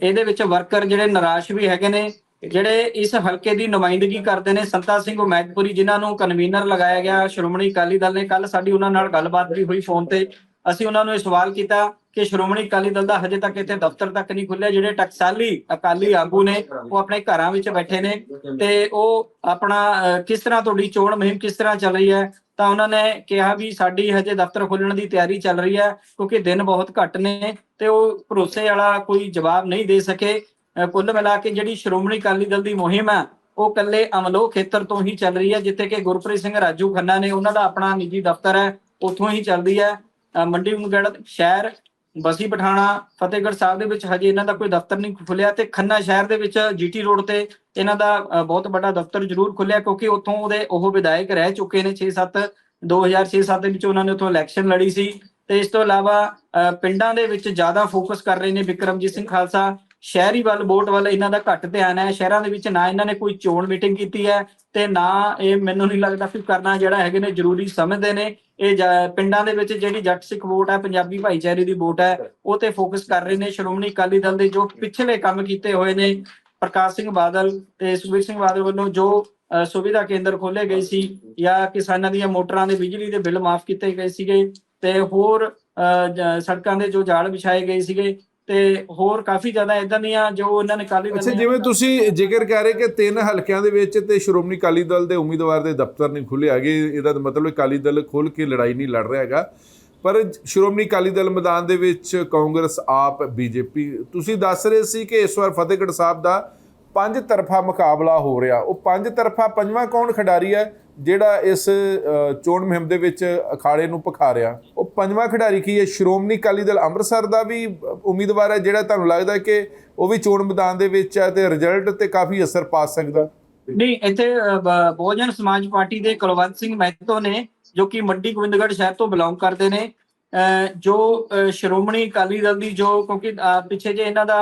ਇਹਦੇ ਵਿੱਚ ਵਰਕਰ ਜਿਹੜੇ ਨਿਰਾਸ਼ ਵੀ ਹੈਗੇ ਨੇ, ਜਿਹੜੇ ਇਸ ਹਲਕੇ ਦੀ ਨੁਮਾਇੰਦਗੀ ਕਰਦੇ ਨੇ, ਸੰਤਾ ਸਿੰਘ ਉਮੈਦਪੁਰੀ ਜਿਨ੍ਹਾਂ ਨੂੰ ਕਨਵੀਨਰ ਲਗਾਇਆ ਗਿਆ, ਸ਼੍ਰੋਮਣੀ ਅਕਾਲੀ ਦਲ ਨੇ ਕੱਲ ਸਾਡੀ ਉਹਨਾਂ ਨਾਲ ਗੱਲਬਾਤ ਵੀ ਹੋਈ ਫੋਨ ਤੇ, ਅਸੀਂ ਉਹਨਾਂ ਨੂੰ ਇਹ ਸਵਾਲ ਕੀਤਾ ਕਿ ਸ਼੍ਰੋਮਣੀ ਅਕਾਲੀ ਦਲ ਦਾ ਹਜੇ ਤੱਕ ਇੱਥੇ ਦਫ਼ਤਰ ਤੱਕ ਨਹੀਂ ਖੁੱਲਿਆ ਜਿਹੜੇ ਟਕਸਾਲੀ ਅਕਾਲੀ ਆਗੂ ਨੇ, ਉਹ ਆਪਣੇ ਘਰਾਂ ਵਿੱਚ ਬੈਠੇ ਨੇ ਤੇ ਉਹ ਆਪਣਾ ਕਿਸ ਤਰ੍ਹਾਂ ਤੁਹਾਡੀ ਚੋਣ ਮੁਹਿੰਮ ਕਿਸ ਤਰ੍ਹਾਂ ਚੱਲ ਰਹੀ ਹੈ ਤਾਂ ਉਹਨਾਂ ਨੇ ਕਿਹਾ ਵੀ ਸਾਡੀ ਹਜੇ ਦਫ਼ਤਰ ਖੋਲਣ ਦੀ ਤਿਆਰੀ ਚੱਲ ਰਹੀ ਹੈ, ਕਿਉਂਕਿ ਦਿਨ ਬਹੁਤ ਘੱਟ ਨੇ ਤੇ ਉਹ ਭਰੋਸੇ ਵਾਲਾ ਕੋਈ ਜਵਾਬ ਨਹੀਂ ਦੇ ਸਕੇ। ਕੁੱਲ ਮਿਲਾ ਕੇ ਜਿਹੜੀ ਸ਼੍ਰੋਮਣੀ ਅਕਾਲੀ ਦਲ ਦੀ ਮੁਹਿੰਮ ਹੈ ਉਹ ਕੱਲੇ ਅਮਲੋ ਖੇਤਰ ਤੋਂ ਹੀ ਚੱਲ ਰਹੀ ਹੈ, ਜਿੱਥੇ ਕਿ ਗੁਰਪ੍ਰੀਤ ਸਿੰਘ ਰਾਜੂ ਖੰਨਾ ਨੇ ਉਹਨਾਂ ਦਾ ਆਪਣਾ ਨਿੱਜੀ ਦਫ਼ਤਰ ਹੈ, ਉੱਥੋਂ ਹੀ ਚੱਲਦੀ ਹੈ। ਮੰਡੀ ਉਂਗੜ ਸ਼ਹਿਰ ਬਸੀ ਪਠਾਣਾ ਫਤਿਹਗੜ੍ਹ ਸਾਹਿਬ ਦੇ ਵਿੱਚ ਹਜੇ ਇਹਨਾਂ ਦਾ ਕੋਈ ਦਫ਼ਤਰ ਨਹੀਂ ਖੁੱਲਿਆ ਤੇ ਖੰਨਾ ਸ਼ਹਿਰ ਦੇ ਵਿੱਚ ਜੀਟੀ ਰੋਡ ਤੇ ਇਹਨਾਂ ਦਾ ਬਹੁਤ ਵੱਡਾ ਦਫ਼ਤਰ ਜ਼ਰੂਰ ਖੁੱਲਿਆ ਕਿਉਂਕਿ ਉੱਥੋਂ ਉਹਦੇ ਉਹ ਵਿਧਾਇਕ ਰਹਿ ਚੁੱਕੇ ਨੇ 6-7 2006-7 ਦੇ ਵਿੱਚ ਉਹਨਾਂ ਨੇ ਉੱਥੋਂ ਇਲੈਕਸ਼ਨ ਲੜੀ ਸੀ ਤੇ ਇਸ ਤੋਂ ਇਲਾਵਾ ਅ, ਪਿੰਡਾਂ ਦੇ ਵਿੱਚ ਜ਼ਿਆਦਾ ਫੋਕਸ ਕਰ ਰਹੇ ਨੇ ਵਿਕਰਮਜੀਤ ਸਿੰਘ ਖਾਲਸਾ ਸ਼ਹਿਰੀ ਵੱਲ ਵੋਟ ਵੱਲ ਇਹਨਾਂ ਦਾ ਘੱਟ ਧਿਆਨ ਹੈ ਸ਼ਹਿਰਾਂ ਦੇ ਵਿੱਚ ਨਾ ਇਹਨਾਂ ਨੇ ਕੋਈ ਚੋਣ ਮੀਟਿੰਗ ਕੀਤੀ ਹੈ ਤੇ ਨਾ ਇਹ ਮੈਨੂੰ ਨਹੀਂ ਲੱਗਦਾ ਕਿ ਕਰਨਾ ਜਿਹੜਾ ਹੈਗੇ ਨੇ ਜ਼ਰੂਰੀ ਸਮਝਦੇ ਨੇ। ਇਹ ਪਿੰਡਾਂ ਦੇ ਵਿੱਚ ਜਿਹੜੀ ਜੱਟ ਸਿੱਖ ਵੋਟ ਹੈ ਪੰਜਾਬੀ ਭਾਈਚਾਰੇ ਦੀ ਵੋਟ ਹੈ ਉਹ ਤੇ ਫੋਕਸ ਕਰ ਰਹੇ ਨੇ ਸ਼੍ਰੋਮਣੀ ਅਕਾਲੀ ਦਲ ਦੇ ਜੋ ਪਿਛਲੇ ਕੰਮ ਕੀਤੇ ਹੋਏ ਨੇ ਪ੍ਰਕਾਸ਼ ਸਿੰਘ ਬਾਦਲ ਤੇ ਸੁਖਬੀਰ ਸਿੰਘ ਬਾਦਲ ਵੱਲੋਂ ਜੋ ਸੁਵਿਧਾ ਕੇਂਦਰ ਖੋਲੇ ਗਏ ਸੀ ਜਾਂ ਕਿਸਾਨਾਂ ਦੀਆਂ ਮੋਟਰਾਂ ਦੇ ਬਿਜਲੀ ਦੇ ਬਿੱਲ ਮਾਫ ਕੀਤੇ ਗਏ ਸੀਗੇ ਤੇ ਹੋਰ ਅ, ਸੜਕਾਂ ਦੇ ਜੋ ਜਾਲ ਵਿਛਾਏ ਗਏ ਸੀਗੇ ਤੇ ਹੋਰ ਕਾਫੀ ਜ਼ਿਆਦਾ ਇਦਾਂ ਦੀਆਂ ਜੋ ਉਹਨਾਂ ਨੇ ਕਾਲੀ ਅੱਛਾ ਜਿਵੇਂ ਤੁਸੀਂ ਜ਼ਿਕਰ ਕਰ ਰਹੇ ਕਿ ਤਿੰਨ ਹਲਕਿਆਂ ਦੇ ਵਿੱਚ ਤੇ ਸ਼੍ਰੋਮਣੀ ਅਕਾਲੀ ਦਲ ਦੇ ਉਮੀਦਵਾਰ ਦੇ ਦਫ਼ਤਰ ਨਹੀਂ ਖੁੱਲੇ ਹੈਗੇ ਇਹਦਾ ਮਤਲਬ ਅਕਾਲੀ ਦਲ ਖੁੱਲ ਕੇ ਲੜਾਈ ਨਹੀਂ ਲੜ ਰਿਹਾ ਹੈਗਾ। ਪਰ ਸ਼੍ਰੋਮਣੀ ਅਕਾਲੀ ਦਲ ਮੈਦਾਨ ਦੇ ਵਿੱਚ ਕਾਂਗਰਸ ਆਪ ਬੀਜੇਪੀ ਤੁਸੀਂ ਦੱਸ ਰਹੇ ਸੀ ਕਿ ਇਸ ਵਾਰ ਫਤਿਹਗੜ੍ਹ ਸਾਹਿਬ ਦਾ ਪੰਜ ਤਰਫਾ ਮੁਕਾਬਲਾ ਹੋ ਰਿਹਾ। ਉਹ ਪੰਜ ਤਰਫਾ ਪੰਜਵਾਂ ਕੌਣ ਖਿਡਾਰੀ ਹੈ ਜਿਹੜਾ ਇਸ ਚੋਣ ਮੁਹਿੰਮ ਦੇ ਵਿੱਚ ਅਖਾੜੇ ਨੂੰ ਪਖਾ ਰਿਹਾ? ਪੰਜਵਾਂ ਖਿਡਾਰੀ ਕੀ ਹੈ? ਸ਼੍ਰੋਮਣੀ ਅਕਾਲੀ ਦਲ ਅੰਮ੍ਰਿਤਸਰ ਦਾ ਵੀ ਉਮੀਦਵਾਰ ਹੈ ਜਿਹੜਾ ਤੁਹਾਨੂੰ ਲੱਗਦਾ ਕਿ ਉਹ ਵੀ ਚੋਣ ਮੈਦਾਨ ਦੇ ਵਿੱਚ ਹੈ ਤੇ ਰਿਜ਼ਲਟ ਤੇ ਕਾਫੀ ਅਸਰ ਪਾ ਸਕਦਾ। ਨਹੀਂ, ਇੱਥੇ ਬਹੁਜਨ ਸਮਾਜ ਪਾਰਟੀ ਦੇ ਕੁਲਵੰਤ ਸਿੰਘ ਮਹਿਤੋ ਨੇ, ਜੋ ਕਿ ਮੰਡੀ ਗੋਬਿੰਦਗੜ੍ਹ ਸ਼ਹਿਰ ਤੋਂ ਬਿਲੋਂਗ ਕਰਦੇ ਨੇ ਜੋ ਸ਼੍ਰੋਮਣੀ ਅਕਾਲੀ ਦਲ ਦੀ ਜੋ, ਕਿਉਂਕਿ ਪਿੱਛੇ ਜੇ ਇਹਨਾਂ ਦਾ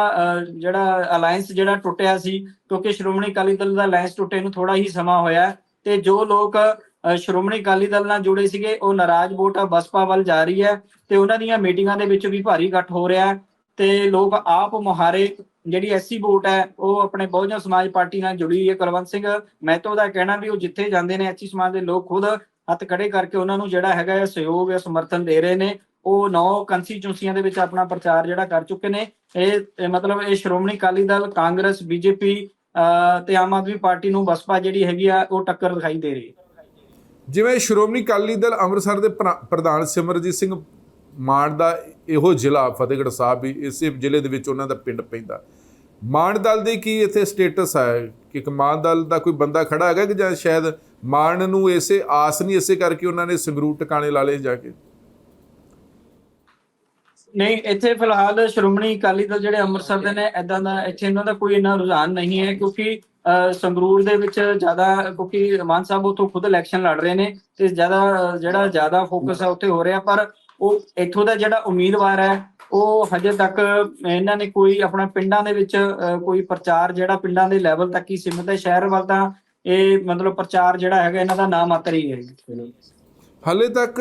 ਜਿਹੜਾ ਅਲਾਈਅੰਸ ਜਿਹੜਾ ਟੁੱਟਿਆ ਸੀ, ਕਿਉਂਕਿ ਸ਼੍ਰੋਮਣੀ ਅਕਾਲੀ ਦਲ ਦਾ ਅਲਾਈਅੰਸ ਟੁੱਟੇ ਨੂੰ ਥੋੜਾ ਹੀ ਸਮਾਂ ਹੋਇਆ ਤੇ ਜੋ ਲੋਕ ਸ਼੍ਰੋਮਣੀ ਅਕਾਲੀ ਦਲ ਨਾਲ ਜੁੜੇ ਸੀਗੇ, ਉਹ ਨਾਰਾਜ਼ ਵੋਟ ਬਸਪਾ ਵੱਲ ਜਾ ਰਹੀ ਹੈ ਤੇ ਉਹਨਾਂ ਦੀਆਂ ਮੀਟਿੰਗਾਂ ਦੇ ਵਿੱਚ ਵੀ ਭਾਰੀ ਇਕੱਠ ਹੋ ਰਿਹਾ ਤੇ ਲੋਕ ਆਪ ਮੁਹਾਰੇ ਜਿਹੜੀ ਐਸਸੀ ਵੋਟ ਹੈ, ਉਹ ਆਪਣੇ ਬਹੁਜਨ ਸਮਾਜ ਪਾਰਟੀ ਨਾਲ ਜੁੜੀ ਹੋਈ ਹੈ। ਕੁਲਵੰਤ ਸਿੰਘ ਮਹਿਤੋ ਦਾ ਕਹਿਣਾ ਵੀ ਉਹ ਜਿੱਥੇ ਜਾਂਦੇ ਨੇ, ਐਸਸੀ ਸਮਾਜ ਦੇ ਲੋਕ ਖੁਦ ਹੱਥ ਖੜੇ ਕਰਕੇ ਉਹਨਾਂ ਨੂੰ ਜਿਹੜਾ ਹੈਗਾ ਹੈ ਸਹਿਯੋਗ ਜਾਂ ਸਮਰਥਨ ਦੇ ਰਹੇ ਨੇ। ਉਹ ਨੌ ਕੰਸਟੀਚੂਐਂਸੀਆਂ ਦੇ ਵਿੱਚ ਆਪਣਾ ਪ੍ਰਚਾਰ ਜਿਹੜਾ ਕਰ ਚੁੱਕੇ ਨੇ। ਇਹ ਇਹ ਮਤਲਬ ਇਹ ਸ਼੍ਰੋਮਣੀ ਅਕਾਲੀ ਦਲ, ਕਾਂਗਰਸ, ਬੀਜੇਪੀ ਤੇ ਆਮ ਆਦਮੀ ਪਾਰਟੀ ਨੂੰ ਬਸਪਾ ਜਿਹੜੀ ਹੈਗੀ ਆ, ਉਹ ਟੱਕਰ ਦਿਖਾਈ ਦੇ ਰਹੀ ਹੈ। ਜਿਵੇਂ ਸ਼੍ਰੋਮਣੀ ਅਕਾਲੀ ਦਲ ਅੰਮ੍ਰਿਤਸਰ ਦੇ ਪ੍ਰਧਾਨ ਸਿਮਰਜੀਤ ਸਿੰਘ ਮਾਨ ਦਾ ਇਹੋ ਜ਼ਿਲ੍ਹਾ ਫਤਿਹਗੜ੍ਹ ਸਾਹਿਬ ਵੀ ਇਸੇ ਜ਼ਿਲ੍ਹੇ ਦੇ ਵਿੱਚ ਉਹਨਾਂ ਦਾ ਪਿੰਡ ਪੈਂਦਾ। ਮਾਨ ਦਲ ਦੀ ਕੀ ਇੱਥੇ ਸਟੇਟਸ ਹੈ? ਕਿ ਇੱਕ ਦਲ ਦਾ ਕੋਈ ਬੰਦਾ ਖੜਾ ਹੈਗਾ ਕਿ ਜਾਂ ਸ਼ਾਇਦ ਮਾਨ ਨੂੰ ਇਸੇ ਆਸ ਨਹੀਂ, ਇਸੇ ਕਰਕੇ ਉਹਨਾਂ ਨੇ ਸੰਗਰੂਰ ਟਿਕਾਣੇ ਲਾ ਲਏ ਜਾ ਕੇ? ਨਹੀਂ, ਇੱਥੇ ਫਿਲਹਾਲ ਸ਼੍ਰੋਮਣੀ ਅਕਾਲੀ ਦਲ ਜਿਹੜੇ ਅੰਮ੍ਰਿਤਸਰ ਦੇ ਨੇ ਐਦਾਂ ਦਾ ਇੱਥੇ ਇਹਨਾਂ ਦਾ ਕੋਈ ਇੰਨਾ ਰੁਝਾਨ ਨਹੀਂ ਹੈ ਕਿਉਂਕਿ ਸੰਗਰੂਰ ਦੇ ਵਿੱਚ ਜ਼ਿਆਦਾ, ਕਿਉਂਕਿ ਮਾਨ ਸਾਹਿਬ ਉਥੋਂ ਖੁਦ ਇਲੈਕਸ਼ਨ ਲੜ ਰਹੇ ਨੇ ਤੇ ਜ਼ਿਆਦਾ, ਜਿਹੜਾ ਜ਼ਿਆਦਾ ਫੋਕਸ ਹੈ ਉੱਥੇ ਹੋ ਰਿਹਾ, ਪਰ ਉਹ ਇੱਥੋਂ ਦਾ ਜਿਹੜਾ ਉਮੀਦਵਾਰ ਹੈ, ਉਹ ਹਜੇ ਤੱਕ ਇਹਨਾਂ ਨੇ ਕੋਈ ਆਪਣਾ ਪਿੰਡਾਂ ਦੇ ਵਿੱਚ ਕੋਈ ਪ੍ਰਚਾਰ ਜਿਹੜਾ ਪਿੰਡਾਂ ਦੇ ਲੈਵਲ ਤੱਕ ਹੀ ਸੀਮਿਤ ਹੈ, ਸ਼ਹਿਰ ਵੱਲ ਤਾਂ ਇਹ ਮਤਲਬ ਪ੍ਰਚਾਰ ਜਿਹੜਾ ਹੈਗਾ, ਇਹਨਾਂ ਦਾ ਨਾਮ ਮਾਤਰ ਹੀ ਹੈ ਹਾਲੇ ਤੱਕ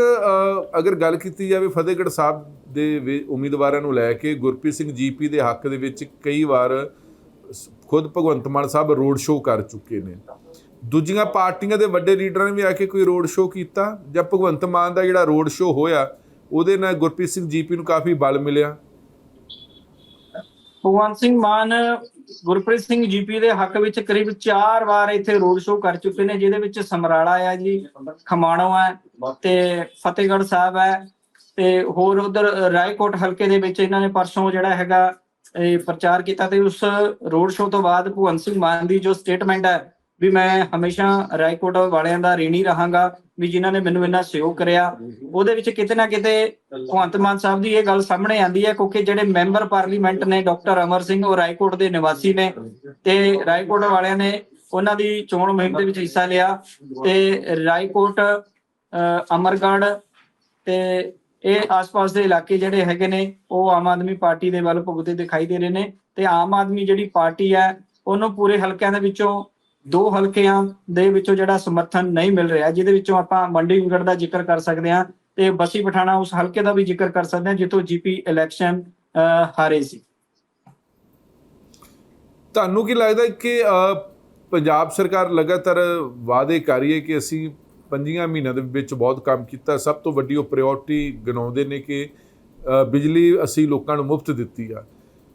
ਅਗਰ ਗੱਲ ਕੀਤੀ ਜਾਵੇ ਫਤਿਹਗੜ੍ਹ ਸਾਹਿਬ ਦੇ ਉਮੀਦਵਾਰਾਂ ਨੂੰ ਲੈ ਕੇ, ਗੁਰਪ੍ਰੀਤ ਸਿੰਘ ਜੀਪੀ ਦੇ ਹੱਕ ਦੇ ਵਿੱਚ ਕਈ ਵਾਰ ਖੁਦ ਭਗਵੰਤ ਮਾਨ ਸਾਹਿਬ ਰੋਡ ਸ਼ੋਅ ਕਰ ਚੁੱਕੇ ਨੇ। ਦੂਜੀਆਂ ਪਾਰਟੀਆਂ ਦੇ ਵੱਡੇ ਲੀਡਰਾਂ ਨੇ ਵੀ ਆ ਕੇ ਕੋਈ ਰੋਡ ਸ਼ੋਅ ਕੀਤਾ, ਜਾਂ ਭਗਵੰਤ ਮਾਨ ਦਾ ਜਿਹੜਾ ਰੋਡ ਸ਼ੋਅ ਹੋਇਆ, ਉਹਦੇ ਨਾਲ ਗੁਰਪ੍ਰੀਤ ਸਿੰਘ ਜੀਪੀ ਨੂੰ ਕਾਫੀ ਬਲ ਮਿਲਿਆ। ਭਗਵੰਤ ਸਿੰਘ ਮਾਨ ਗੁਰਪ੍ਰੀਤ ਸਿੰਘ ਜੀਪੀ ਦੇ ਹੱਕ ਵਿੱਚ ਕਰੀਬ 4 ਵਾਰ ਇੱਥੇ ਰੋਡ ਸ਼ੋਅ ਕਰ ਚੁੱਕੇ ਨੇ, ਜਿਹਦੇ ਵਿੱਚ ਸਮਰਾਲਾ ਆ ਜੀ, ਖਮਾਣੋ ਹੈ ਤੇ ਫਤਿਹਗੜ੍ਹ ਸਾਹਿਬ ਹੈ ਤੇ ਹੋਰ ਉਧਰ ਰਾਏਕੋਟ ਹਲਕੇ ਦੇ ਵਿੱਚ ਇਹਨਾਂ ਨੇ ਪਰਸੋਂ ਜਿਹੜਾ ਹੈਗਾ ਪ੍ਰਚਾਰ ਕੀਤਾ ਤੇ ਉਸ ਰੋਡ ਸ਼ੋਅ ਤੋਂ ਬਾਅਦ ਭਗਵੰਤ ਸਿੰਘ ਮਾਨ ਦੀ ਜੋ ਸਟੇਟਮੈਂਟ ਹੈ ਵੀ ਮੈਂ ਹਮੇਸ਼ਾ ਰਾਏਕੋਟ ਵਾਲਿਆਂ ਦਾ ਰੀਣੀ ਰਹਾਂਗਾ ਵੀ ਜਿਨ੍ਹਾਂ ਨੇ ਮੈਨੂੰ ਇੰਨਾ ਸਹਿਯੋਗ ਕਰਿਆ ਉਹਦੇ ਵਿੱਚ ਕਿਤੇ ਨਾ ਕਿਤੇ ਭਗਵੰਤ ਮਾਨ ਸਾਹਿਬ ਦੀ ਇਹ ਗੱਲ ਸਾਹਮਣੇ ਆਂਦੀ ਹੈ ਕਿਉਂਕਿ ਜਿਹੜੇ ਮੈਂਬਰ ਪਾਰਲੀਮੈਂਟ ਨੇ ਡਾਕਟਰ ਅਮਰ ਸਿੰਘ ਉਹ ਰਾਏਕੋਟ ਦੇ ਨਿਵਾਸੀ ਨੇ ਤੇ ਰਾਏਕੋਟ ਵਾਲਿਆਂ ਨੇ ਉਹਨਾਂ ਦੀ ਚੋਣ ਮੁਹਿੰਮ ਦੇ ਵਿੱਚ ਹਿੱਸਾ ਲਿਆ ਤੇ ਰਾਏਕੋਟ ਅ, ਅਮਰਗੜ੍ਹ ਤੇ ਇਹ ਆਸ-ਪਾਸ ਦੇ ਇਲਾਕੇ ਜਿਹੜੇ ਹੈਗੇ ਨੇ ਉਹ ਆਮ ਆਦਮੀ ਪਾਰਟੀ ਦੇ ਵੱਲ ਭੁਗਤੇ ਦਿਖਾਈ ਦੇ ਰਹੇ ਨੇ ਤੇ ਆਮ ਆਦਮੀ ਜਿਹੜੀ ਪਾਰਟੀ ਹੈ ਉਹਨੂੰ ਪੂਰੇ ਹਲਕਿਆਂ ਦੇ ਵਿੱਚੋਂ ਦੋ ਹਲਕਿਆਂ ਦੇ ਵਿੱਚੋਂ ਜਿਹੜਾ ਸਮਰਥਨ ਨਹੀਂ ਮਿਲ ਰਿਹਾ ਜਿਹਦੇ ਵਿੱਚੋਂ ਆਪਾਂ ਮੰਡੀ ਵਿਗੜ ਦਾ ਜ਼ਿਕਰ ਕਰ ਸਕਦੇ ਹਾਂ ਤੇ ਬਸੀ ਪਠਾਣਾ ਉਸ ਹਲਕੇ ਦਾ ਵੀ ਜ਼ਿਕਰ ਕਰ ਸਕਦੇ ਹਾਂ ਜਿੱਥੋਂ ਜੀਪੀ ਇਲੈਕਸ਼ਨ ਹਾਰੇ ਸੀ। ਤੁਹਾਨੂੰ ਕੀ ਲੱਗਦਾ ਕਿ ਅ, ਪੰਜਾਬ ਸਰਕਾਰ ਲਗਾਤਾਰ ਵਾਅਦੇ ਕਰ ਰਹੀ ਹੈ ਕਿ ਅਸੀਂ ਪੰਜੀਆਂ ਮਹੀਨਿਆਂ ਦੇ ਵਿੱਚ ਬਹੁਤ ਕੰਮ ਕੀਤਾ। ਸਭ ਤੋਂ ਵੱਡੀ ਉਹ ਪ੍ਰਾਇੋਰਟੀ ਗਣਾਉਂਦੇ ਨੇ ਕਿ ਬਿਜਲੀ ਅਸੀਂ ਲੋਕਾਂ ਨੂੰ ਮੁਫਤ ਦਿੱਤੀ ਆ।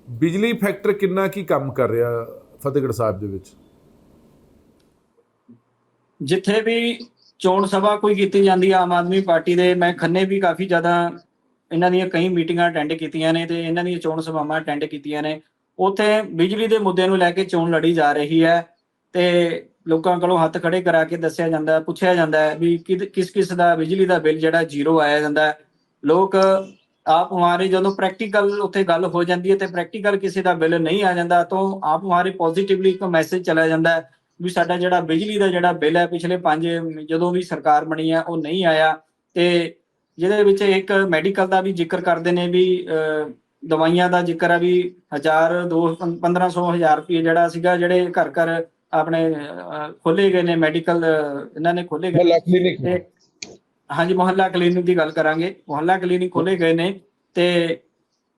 ਬਿਜਲੀ ਫੈਕਟਰ ਕਿੰਨਾ ਕੀ ਕੰਮ ਕਰ ਰਿਹਾ ਫਤਿਹਗੜ੍ਹ ਸਾਹਿਬ ਦੇ ਵਿੱਚ? ਜਿੱਥੇ ਵੀ ਚੋਣ ਸਭਾ ਕੋਈ ਕੀਤੀ ਜਾਂਦੀ ਹੈ ਆਮ ਆਦਮੀ ਪਾਰਟੀ ਦੇ, ਮੈਂ ਖੰਨੇ ਵੀ ਕਾਫੀ ਜ਼ਿਆਦਾ ਇਹਨਾਂ ਦੀਆਂ ਕਈ ਮੀਟਿੰਗਾਂ ਅਟੈਂਡ ਕੀਤੀਆਂ ਨੇ ਤੇ ਇਹਨਾਂ ਦੀਆਂ ਚੋਣ ਸਭਾਵਾਂ ਅਟੈਂਡ ਕੀਤੀਆਂ ਨੇ। ਉੱਥੇ ਬਿਜਲੀ ਦੇ ਮੁੱਦੇ ਨੂੰ ਲੈ ਕੇ ਚੋਣ ਲੜੀ ਜਾ ਰਹੀ ਹੈ ਤੇ ਲੋਕਾਂ ਕੋਲੋਂ ਹੱਥ ਖੜੇ ਕਰਾ ਕੇ ਦੱਸਿਆ ਜਾਂਦਾ ਪੁੱਛਿਆ ਜਾਂਦਾ ਵੀ ਕਿਦ- ਕਿਸ ਕਿਸ ਦਾ ਬਿਜਲੀ ਦਾ ਬਿੱਲ ਜਿਹੜਾ ਜ਼ੀਰੋ ਆਇਆ ਜਾਂਦਾ ਲੋਕ ਆਪ ਹਮਾਰੇ ਜਦੋਂ ਪ੍ਰੈਕਟੀਕਲ ਉੱਥੇ ਗੱਲ ਹੋ ਜਾਂਦੀ ਹੈ ਤੇ ਪ੍ਰੈਕਟੀਕਲ ਕਿਸੇ ਦਾ ਬਿੱਲ ਨਹੀਂ ਆ ਜਾਂਦਾ ਤਾਂ ਆਪ ਹਮਾਰੇ ਪੋਜ਼ਿਟਿਵਲੀ ਇੱਕ ਮੈਸੇਜ ਚਲਾ ਜਾਂਦਾ ਵੀ ਸਾਡਾ ਜਿਹੜਾ ਬਿਜਲੀ ਦਾ ਜਿਹੜਾ ਬਿੱਲ ਹੈ ਪਿਛਲੇ 5 ਜਦੋਂ ਵੀ ਸਰਕਾਰ ਬਣੀ ਹੈ ਉਹ ਨਹੀਂ ਆਇਆ ਤੇ ਜਿਹਦੇ ਵਿੱਚ ਇੱਕ ਮੈਡੀਕਲ ਦਾ ਵੀ ਜ਼ਿਕਰ ਕਰਦੇ ਨੇ ਵੀ ਦਵਾਈਆਂ ਦਾ ਜ਼ਿਕਰ ਆ ਵੀ 1000 2 1500 1000 ਰੁਪਏ ਜਿਹੜਾ ਸੀਗਾ ਜਿਹੜੇ ਘਰ ਘਰ ਆਪਣੇ ਖੋਲੇ ਗਏ ਨੇ ਮੈਡੀਕਲ ਇਹਨਾਂ ਨੇ ਖੋਲੇ ਗਏ ਕਲੀਨਿਕ ਹਾਂਜੀ ਮੁਹੱਲਾ ਕਲੀਨਿਕ ਦੀ ਗੱਲ ਕਰਾਂਗੇ। ਮੁਹੱਲਾ ਕਲੀਨਿਕ ਖੋਲੇ ਗਏ ਨੇ ਤੇ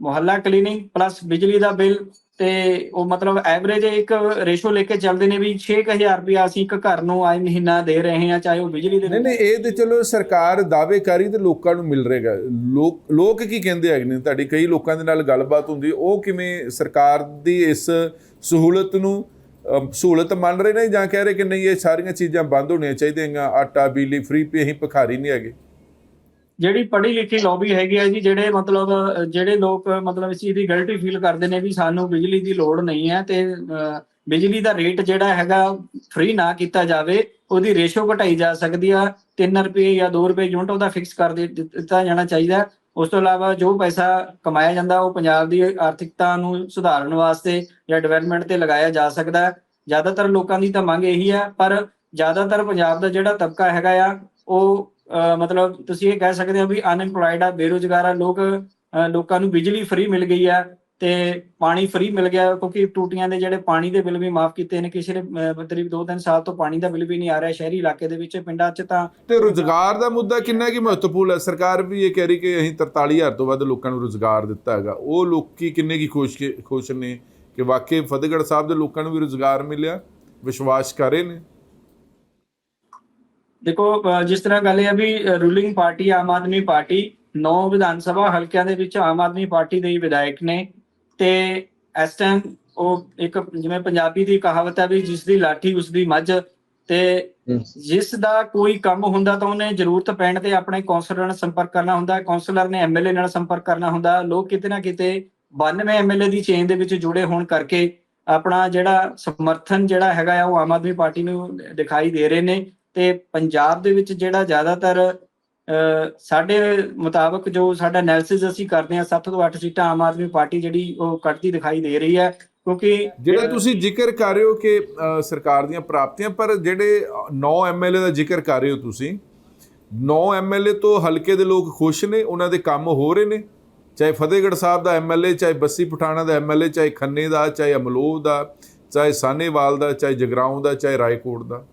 ਮੁਹੱਲਾ ਕਲੀਨਿਕ ਪਲੱਸ ਬਿਜਲੀ ਦਾ ਬਿੱਲ ਤੇ ਉਹ ਮਤਲਬ ਐਵਰੇਜ ਇੱਕ ਰੇਸ਼ੋ ਲੈ ਕੇ ਚੱਲਦੇ ਨੇ ਵੀ 6000 ਰੁਪਇਆ ਅਸੀਂ ਇੱਕ ਘਰ ਨੂੰ ਆਏ ਮਹੀਨਾ ਦੇ ਰਹੇ ਹਾਂ ਚਾਹੇ ਉਹ ਬਿਜਲੀ ਦੇ ਨਹੀਂ ਨਹੀਂ ਇਹ ਤੇ ਚਲੋ ਸਰਕਾਰ ਦਾਅਵੇ ਕਰੀ ਤੇ ਲੋਕਾਂ ਨੂੰ ਮਿਲ ਰਹੇਗਾ। ਲੋਕ ਲੋਕ ਕੀ ਕਹਿੰਦੇ ਹੈਗੇ ਨੇ? ਤੁਹਾਡੀ ਕਈ ਲੋਕਾਂ ਦੇ ਨਾਲ ਗੱਲਬਾਤ ਹੁੰਦੀ ਉਹ ਕਿਵੇਂ ਸਰਕਾਰ ਦੀ ਇਸ ਸਹੂਲਤ ਨੂੰ ਸਹੂਲਤ ਮੰਨ ਰਹੇ ਨੇ ਜਾਂ ਕਹਿ ਰਹੇ ਕਿ ਨਹੀਂ, ਇਹ ਸਾਰੀਆਂ ਚੀਜ਼ਾਂ ਬੰਦ ਹੋਣੀਆਂ ਚਾਹੀਦੀਆਂ ਆਟਾ, ਬਿਜਲੀ ਫ੍ਰੀ ਪੇ ਅਸੀਂ ਭਿਖਾਰੀ ਨਹੀਂ ਹੈਗੇ। ਜਿਹੜੀ ਪੜ੍ਹੀ ਲਿਖੀ ਲੌਬੀ ਹੈਗੀ ਹੈ ਜੀ, ਜਿਹੜੇ ਮਤਲਬ, ਜਿਹੜੇ ਲੋਕ ਮਤਲਬ ਇਸ ਚੀਜ਼ ਦੀ ਗਿਲਟੀ ਫੀਲ ਕਰਦੇ ਨੇ ਵੀ ਸਾਨੂੰ ਬਿਜਲੀ ਦੀ ਲੋੜ ਨਹੀਂ ਹੈ ਤੇ ਬਿਜਲੀ ਦਾ ਰੇਟ ਜਿਹੜਾ ਹੈਗਾ ਫ੍ਰੀ ਨਾ ਕੀਤਾ ਜਾਵੇ, ਉਹਦੀ ਰੇਸ਼ੋ ਘਟਾਈ ਜਾ ਸਕਦੀ ਆ। 3 ਰੁਪਏ ਜਾਂ 2 ਰੁਪਏ ਯੂਨਿਟ ਉਹਦਾ ਫਿਕਸ ਕਰ ਦਿੱਤਾ ਜਾਣਾ ਚਾਹੀਦਾ। ਉਸ ਤੋਂ ਇਲਾਵਾ ਜੋ ਪੈਸਾ ਕਮਾਇਆ ਜਾਂਦਾ, ਉਹ ਪੰਜਾਬ ਦੀ ਆਰਥਿਕਤਾ ਨੂੰ ਸੁਧਾਰਨ ਵਾਸਤੇ ਜਾਂ ਡਿਵੈਲਪਮੈਂਟ ਤੇ ਲਗਾਇਆ ਜਾ ਸਕਦਾ ਹੈ। ਜ਼ਿਆਦਾਤਰ ਲੋਕਾਂ ਦੀ ਤਾਂ ਮੰਗ ਇਹੀ ਹੈ, ਪਰ ਜ਼ਿਆਦਾਤਰ ਪੰਜਾਬ ਦਾ ਜਿਹੜਾ ਤਬਕਾ ਹੈਗਾ ਆ, ਉਹ ਮਤਲਬ ਤੁਸੀਂ ਇਹ ਕਹਿ ਸਕਦੇ ਹੋ ਵੀ ਅਨਐਮਪਲੋਇਡ ਆ, ਬੇਰੁਜ਼ਗਾਰ ਆ, ਲੋਕ ਲੋਕਾਂ ਨੂੰ ਬਿਜਲੀ ਫ੍ਰੀ ਮਿਲ ਗਈ ਆ। ਤੇ ਪਾਣੀ ਫ੍ਰੀ ਮਿਲ ਗਿਆ ਕਿਉਂਕਿ ਟੂਟੀਆਂ ਦੇ ਜਿਹੜੇ ਪਾਣੀ ਦੇ ਬਿੱਲ ਵੀ ਮਾਫ ਕੀਤੇ ਨੇ ਕਿਸੇ ਤਕਰੀਬ 2-3 ਸਾਲ ਤੋਂ ਪਾਣੀ ਦਾ ਬਿੱਲ ਵੀ ਨਹੀਂ ਆ ਰਿਹਾ ਸ਼ਹਿਰੀ ਇਲਾਕੇ ਦੇ ਵਿੱਚ ਪਿੰਡਾਂ 'ਚ ਤਾਂ ਤੇ ਰੁਜ਼ਗਾਰ ਦਾ ਮੁੱਦਾ ਕਿੰਨਾ ਕੀ ਮਹੱਤਵਪੂਰਨ ਹੈ? ਸਰਕਾਰ ਵੀ ਇਹ ਕਹਿ ਰਹੀ ਕਿ ਅਸੀਂ 43000 ਤੋਂ ਵੱਧ ਲੋਕਾਂ ਨੂੰ ਰੁਜ਼ਗਾਰ ਦਿੱਤਾ ਹੈਗਾ। ਉਹ ਲੋਕੀ ਕਿੰਨੇ ਕੀ ਖੁਸ਼ ਖੁਸ਼ ਨੇ ਕਿ ਵਾਕਈ ਫਤਿਹਗੜ੍ਹ ਸਾਹਿਬ ਦੇ ਲੋਕਾਂ ਨੂੰ ਵੀ ਰੁਜ਼ਗਾਰ ਮਿਲਿਆ? ਵਿਸ਼ਵਾਸ ਕਰੇ ਨੇ? ਦੇਖੋ ਜਿਸ ਤਰ੍ਹਾਂ ਗੱਲ ਹੈ ਵੀ ruling party Aam Aadmi party ਨੌ ਵਿਧਾਨ ਸਭਾ ਹਲਕਿਆਂ ਦੇ ਵਿੱਚ ਆਮ ਆਦਮੀ ਪਾਰਟੀ ਦੇ ਹੀ ਵਿਧਾਇਕ ਨੇ। ਤੇ ਇਸ ਟਾਈਮ ਉਹ ਇੱਕ ਜਿਵੇਂ ਪੰਜਾਬੀ ਦੀ ਕਹਾਵਤ ਹੈ ਵੀ ਜਿਸ ਦੀ ਲਾਠੀ ਉਸ ਦੀ ਮੱਝ ਤੇ ਜਿਸ ਦਾ ਕੋਈ ਕੰਮ ਹੁੰਦਾ ਤਾਂ ਉਹਨੇ ਜ਼ਰੂਰਤ ਪੈਣ ਤੇ ਆਪਣੇ ਕੌਂਸਲਰ ਨਾਲ ਸੰਪਰਕ ਕਰਨਾ ਹੁੰਦਾ ਕੌਂਸਲਰ ਨੇ ਐਮਐਲਏ ਨਾਲ ਸੰਪਰਕ ਕਰਨਾ ਹੁੰਦਾ ਲੋਕ ਕਿਤੇ ਨਾ ਕਿਤੇ 92 ਐਮਐਲਏ ਦੀ ਚੇਨ ਦੇ ਵਿੱਚ ਜੁੜੇ ਹੋਣ ਕਰਕੇ ਆਪਣਾ ਜਿਹੜਾ ਸਮਰਥਨ ਜਿਹੜਾ ਹੈਗਾ ਆ ਉਹ ਆਮ ਆਦਮੀ ਪਾਰਟੀ ਨੂੰ ਦਿਖਾਈ ਦੇ ਰਹੇ ਨੇ ਤੇ ਪੰਜਾਬ ਦੇ ਵਿੱਚ ਜਿਹੜਾ ਜ਼ਿਆਦਾਤਰ ਸਾਡੇ ਮੁਤਾਬਕ ਜੋ ਸਾਡਾ ਐਨਾਲਿਸਿਸ ਅਸੀਂ ਕਰਦੇ ਹਾਂ 7 ਤੋਂ 8 ਸੀਟਾਂ ਆਮ ਆਦਮੀ ਪਾਰਟੀ ਜਿਹੜੀ ਉਹ ਕੱਟਦੀ ਦਿਖਾਈ ਦੇ ਰਹੀ ਹੈ, ਕਿਉਂਕਿ ਜਿਹੜਾ ਤੁਸੀਂ ਜ਼ਿਕਰ ਕਰ ਰਹੇ ਹੋ ਕਿ ਸਰਕਾਰ ਦੀਆਂ ਪ੍ਰਾਪਤੀਆਂ, ਪਰ ਜਿਹੜੇ 9 ਐਮਐਲਏ ਦਾ ਜ਼ਿਕਰ ਕਰ ਰਹੇ ਹੋ ਤੁਸੀਂ 9 ਐਮਐਲਏ ਤੋਂ ਹਲਕੇ ਦੇ ਲੋਕ ਖੁਸ਼ ਨੇ, ਉਹਨਾਂ ਦੇ ਕੰਮ ਹੋ ਰਹੇ ਨੇ, ਚਾਹੇ ਫਤਿਹਗੜ੍ਹ ਸਾਹਿਬ ਦਾ ਐਮਐਲਏ ਚਾਹੇ ਬੱਸੀ ਪਠਾਣਾ ਦਾ ਐਮਐਲਏ ਚਾਹੇ ਖੰਨੇ ਦਾ, ਚਾਹੇ ਅਮਲੋਹ ਦਾ, ਚਾਹੇ ਸਾਨੇਵਾਲ ਦਾ, ਚਾਹੇ ਜਗਰਾਉਂ ਦਾ, ਚਾਹੇ ਰਾਏਕੋਟ ਦਾ।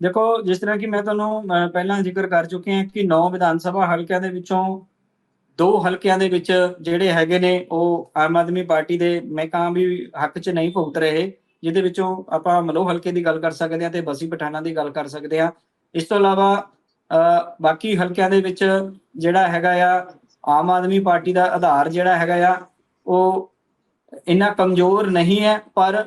ਦੇਖੋ, ਜਿਸ ਤਰ੍ਹਾਂ ਕਿ ਮੈਂ ਤੁਹਾਨੂੰ ਪਹਿਲਾਂ ਜ਼ਿਕਰ ਕਰ ਚੁੱਕੇ ਹਾਂ ਕਿ 9 ਵਿਧਾਨ ਸਭਾ ਹਲਕਿਆਂ ਦੇ ਵਿੱਚੋਂ ਦੋ ਹਲਕਿਆਂ ਦੇ ਵਿੱਚ ਜਿਹੜੇ ਹੈਗੇ ਨੇ, ਉਹ ਆਮ ਆਦਮੀ ਪਾਰਟੀ ਦੇ ਮੈਂ ਕਾਂ ਵੀ ਹੱਕ 'ਚ ਨਹੀਂ ਭੁਗਤ ਰਹੇ, ਜਿਹਦੇ ਵਿੱਚੋਂ ਆਪਾਂ ਮਲੋਹ ਹਲਕੇ ਦੀ ਗੱਲ ਕਰ ਸਕਦੇ ਹਾਂ ਤੇ ਬਸੀ ਪਠਾਣਾ ਦੀ ਗੱਲ ਕਰ ਸਕਦੇ ਹਾਂ। ਇਸ ਤੋਂ ਇਲਾਵਾ ਬਾਕੀ ਹਲਕਿਆਂ ਦੇ ਵਿੱਚ ਜਿਹੜਾ ਹੈਗਾ ਆ, ਆਮ ਆਦਮੀ ਪਾਰਟੀ ਦਾ ਆਧਾਰ ਜਿਹੜਾ ਹੈਗਾ ਆ, ਉਹ ਇੰਨਾ ਕਮਜ਼ੋਰ ਨਹੀਂ ਹੈ, ਪਰ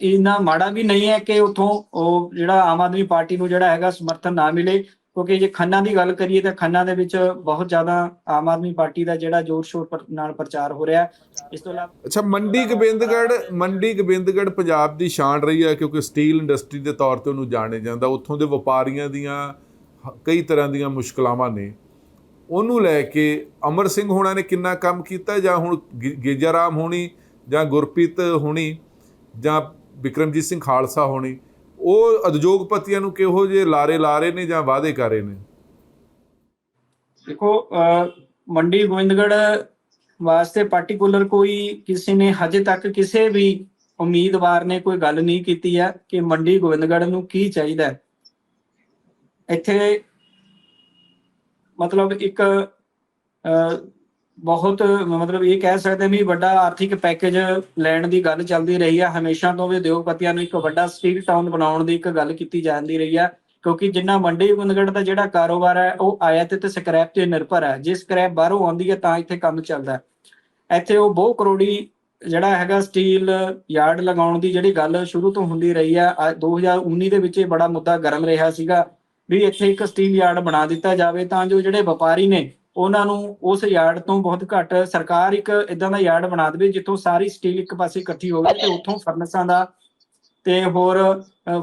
ਇੰਨਾ ਮਾੜਾ ਵੀ ਨਹੀਂ ਹੈ ਕਿ ਉਥੋਂ ਉਹ ਜਿਹੜਾ ਆਮ ਆਦਮੀ ਪਾਰਟੀ ਨੂੰ ਜਿਹੜਾ ਹੈਗਾ ਸਮਰਥਨ ਨਾ ਮਿਲੇ, ਕਿਉਂਕਿ ਜੇ ਖੰਨਾ ਦੀ ਗੱਲ ਕਰੀਏ ਤਾਂ ਖੰਨਾ ਦੇ ਵਿੱਚ ਬਹੁਤ ਜ਼ਿਆਦਾ ਆਮ ਆਦਮੀ ਪਾਰਟੀ ਦਾ ਜਿਹੜਾ ਜ਼ੋਰ ਸ਼ੋਰ ਨਾਲ ਪ੍ਰਚਾਰ ਹੋ ਰਿਹਾ। ਇਸ ਤੋਂ ਇਲਾਵਾ ਅੱਛਾ, ਮੰਡੀ ਗੋਬਿੰਦਗੜ੍ਹ ਮੰਡੀ ਗੋਬਿੰਦਗੜ੍ਹ ਪੰਜਾਬ ਦੀ ਸ਼ਾਨ ਰਹੀ ਹੈ ਕਿਉਂਕਿ ਸਟੀਲ ਇੰਡਸਟਰੀ ਦੇ ਤੌਰ ਤੇ ਉਹਨੂੰ ਜਾਣਿਆ ਜਾਂਦਾ। ਉੱਥੋਂ ਦੇ ਵਪਾਰੀਆਂ ਦੀਆਂ ਕਈ ਤਰ੍ਹਾਂ ਦੀਆਂ ਮੁਸ਼ਕਲਾਵਾਂ ਨੇ। ਉਹਨੂੰ ਲੈ ਕੇ ਅਮਰ ਸਿੰਘ ਹੋਣਾ ਨੇ ਕਿੰਨਾ ਕੰਮ ਕੀਤਾ ਜਾਂ ਹੁਣ ਗੇ- ਗੇਜਾ ਰਾਮ ਹੋਣੀ ਜਾਂ ਗੁਰਪ੍ਰੀਤ ਹੋਣੀ ਜਾਂ ਵਿਕਰਮਜੀਤ ਸਿੰਘ ਖਾਲਸਾ ਹੋਣੀ ਉਹ ਉਦਯੋਗਪਤੀਆਂ ਨੂੰ ਕਿਹੋ ਜਿਹੇ ਲਾਰੇ ਲਾ ਨੇ ਜਾਂ ਵਾਅਦੇ ਕਰ ਨੇ? ਦੇਖੋ ਮੰਡੀ ਗੋਬਿੰਦਗੜ੍ਹ ਵਾਸਤੇ ਪਾਰਟਿਕੂਲਰ ਕੋਈ ਕਿਸੇ ਨੇ ਹਜੇ ਤੱਕ ਕਿਸੇ ਵੀ ਉਮੀਦਵਾਰ ਨੇ ਕੋਈ ਗੱਲ ਨਹੀਂ ਕੀਤੀ ਹੈ ਕਿ ਮੰਡੀ ਗੋਬਿੰਦਗੜ੍ਹ ਨੂੰ ਕੀ ਚਾਹੀਦਾ ਇੱਥੇ ਮਤਲਬ ਇੱਕ ਅਹ, ਬਹੁਤ, ਮਤਲਬ ਇਹ ਕਹਿ ਸਕਦੇ ਵੀ ਵੱਡਾ ਆਰਥਿਕ ਪੈਕੇਜ ਲੈਣ ਦੀ ਗੱਲ ਚੱਲਦੀ ਰਹੀ ਹੈ ਹਮੇਸ਼ਾ ਤੋਂ ਵੀ ਉਦਯੋਗਪਤੀਆਂ ਨੂੰ ਇੱਕ ਵੱਡਾ ਸਟੀਲ ਟਾਊਨ ਬਣਾਉਣ ਦੀ ਇੱਕ ਗੱਲ ਕੀਤੀ ਜਾਂਦੀ ਰਹੀ ਹੈ ਕਿਉਂਕਿ ਜਿੰਨਾ ਮੰਡੀ ਗੋਬਿੰਦਗੜ੍ਹ ਦਾ ਜਿਹੜਾ ਕਾਰੋਬਾਰ ਹੈ, ਉਹ ਆਯਾਤ ਤੇ ਸਕ੍ਰੈਪ ਤੇ ਨਿਰਭਰ ਹੈ। ਜੇ ਸਕ੍ਰੈਪ ਬਾਹਰੋਂ ਆਉਂਦੀ ਹੈ, ਤਾਂ ਇੱਥੇ ਕੰਮ ਚੱਲਦਾ ਇੱਥੇ ਉਹ ਬਹੁ ਕਰੋੜੀ ਜਿਹੜਾ ਹੈਗਾ ਸਟੀਲ ਯਾਰਡ ਲਗਾਉਣ ਦੀ ਜਿਹੜੀ ਗੱਲ ਸ਼ੁਰੂ ਤੋਂ ਹੁੰਦੀ ਰਹੀ ਹੈ ਅੱਜ 2019 ਦੇ ਵਿੱਚ ਇਹ ਬੜਾ ਮੁੱਦਾ ਗਰਮ ਰਿਹਾ ਸੀਗਾ ਵੀ ਇੱਥੇ ਇੱਕ ਸਟੀਲ ਯਾਰਡ ਬਣਾ ਦਿੱਤਾ ਜਾਵੇ, ਤਾਂ ਜੋ ਜਿਹੜੇ ਵਪਾਰੀ ਨੇ ਉਹਨਾਂ ਨੂੰ ਉਸ ਯਾਰਡ ਤੋਂ ਬਹੁਤ ਘੱਟ ਸਰਕਾਰ ਇੱਕ ਇਦਾਂ ਦਾ ਯਾਰਡ ਬਣਾ ਦੇਵੇ ਜਿੱਥੋਂ ਸਾਰੀ ਸਟੀਲ ਇੱਕ ਪਾਸੇ ਇਕੱਠੀ ਹੋਵੇ ਤੇ ਉੱਥੋਂ ਫਰਨਸਾਂ ਦਾ ਤੇ ਹੋਰ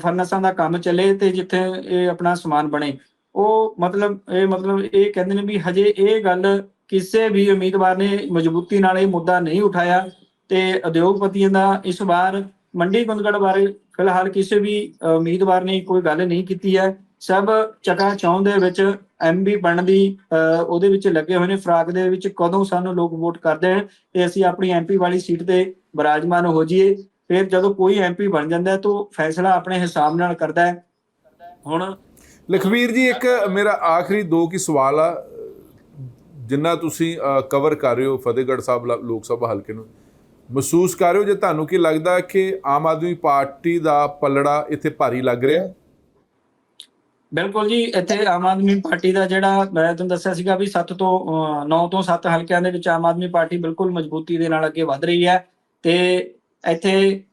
ਫਰਨਸਾਂ ਦਾ ਕੰਮ ਚੱਲੇ ਤੇ ਜਿੱਥੇ ਇਹ ਆਪਣਾ ਸਮਾਨ ਬਣੇ। ਉਹ ਮਤਲਬ, ਇਹ ਮਤਲਬ ਇਹ ਕਹਿੰਦੇ ਨੇ ਵੀ ਹਜੇ ਇਹ ਗੱਲ ਕਿਸੇ ਵੀ ਉਮੀਦਵਾਰ ਨੇ ਮਜ਼ਬੂਤੀ ਨਾਲ ਇਹ ਮੁੱਦਾ ਨਹੀਂ ਉਠਾਇਆ ਤੇ ਉਦਯੋਗਪਤੀਆਂ ਦਾ ਇਸ ਵਾਰ ਮੰਡੀ ਕੁੰਦਗੜ ਬਾਰੇ ਫਿਲਹਾਲ ਕਿਸੇ ਵੀ ਉਮੀਦਵਾਰ ਨੇ ਕੋਈ ਗੱਲ ਨਹੀਂ ਕੀਤੀ ਹੈ। ਸਭ ਚਕਾ ਚੌਂਦ ਵਿੱਚ ਐਮਬੀ ਬਣਨ ਦੀ ਅ, ਉਹਦੇ ਵਿੱਚ ਲੱਗੇ ਹੋਏ ਨੇ ਫਰਾਕ ਦੇ ਵਿੱਚ ਕਦੋਂ ਸਾਨੂੰ ਲੋਕ ਵੋਟ ਕਰਦੇ ਹਨ ਤੇ ਅਸੀਂ ਆਪਣੀ ਐਮਪੀ ਵਾਲੀ ਸੀਟ ਤੇ ਬਰਾਜਮਾਨ ਹੋ ਜਾਈਏ। ਫਿਰ ਜਦੋਂ ਕੋਈ ਐਮਪੀ ਬਣ ਜਾਂਦਾ ਤਾਂ ਫੈਸਲਾ ਆਪਣੇ ਹਿਸਾਬ ਨਾਲ ਕਰਦਾ ਹੈ। ਹੁਣ ਲਖਵੀਰ ਜੀ ਇੱਕ ਮੇਰਾ ਆਖਰੀ ਦੋ ਕੀ ਸਵਾਲ ਆ ਜਿੰਨਾ ਤੁਸੀਂ ਕਵਰ ਕਰ ਰਹੇ ਹੋ ਫਤਿਹਗੜ੍ਹ ਸਾਹਿਬ ਲੋਕ ਸਭਾ ਹਲਕੇ ਨੂੰ। ਮਹਿਸੂਸ ਕਰ ਰਹੇ ਹੋ ਜੇ ਤੁਹਾਨੂੰ ਕੀ ਲੱਗਦਾ ਕਿ ਆਮ ਆਦਮੀ ਪਾਰਟੀ ਦਾ ਪਲੜਾ ਇੱਥੇ ਭਾਰੀ ਲੱਗ ਰਿਹਾ? ਬਿਲਕੁਲ ਜੀ, ਇੱਥੇ ਆਮ ਆਦਮੀ ਪਾਰਟੀ ਦਾ ਜਿਹੜਾ, ਮੈਂ ਤੁਹਾਨੂੰ ਦੱਸਿਆ ਸੀਗਾ ਵੀ 7 ਤੋਂ 9 ਤੋਂ 7 ਹਲਕਿਆਂ ਦੇ ਵਿੱਚ ਆਮ ਆਦਮੀ ਪਾਰਟੀ ਬਿਲਕੁਲ ਮਜ਼ਬੂਤੀ ਦੇ ਨਾਲ ਅੱਗੇ ਵਧ ਰਹੀ ਹੈ ਤੇ ਇੱਥੇ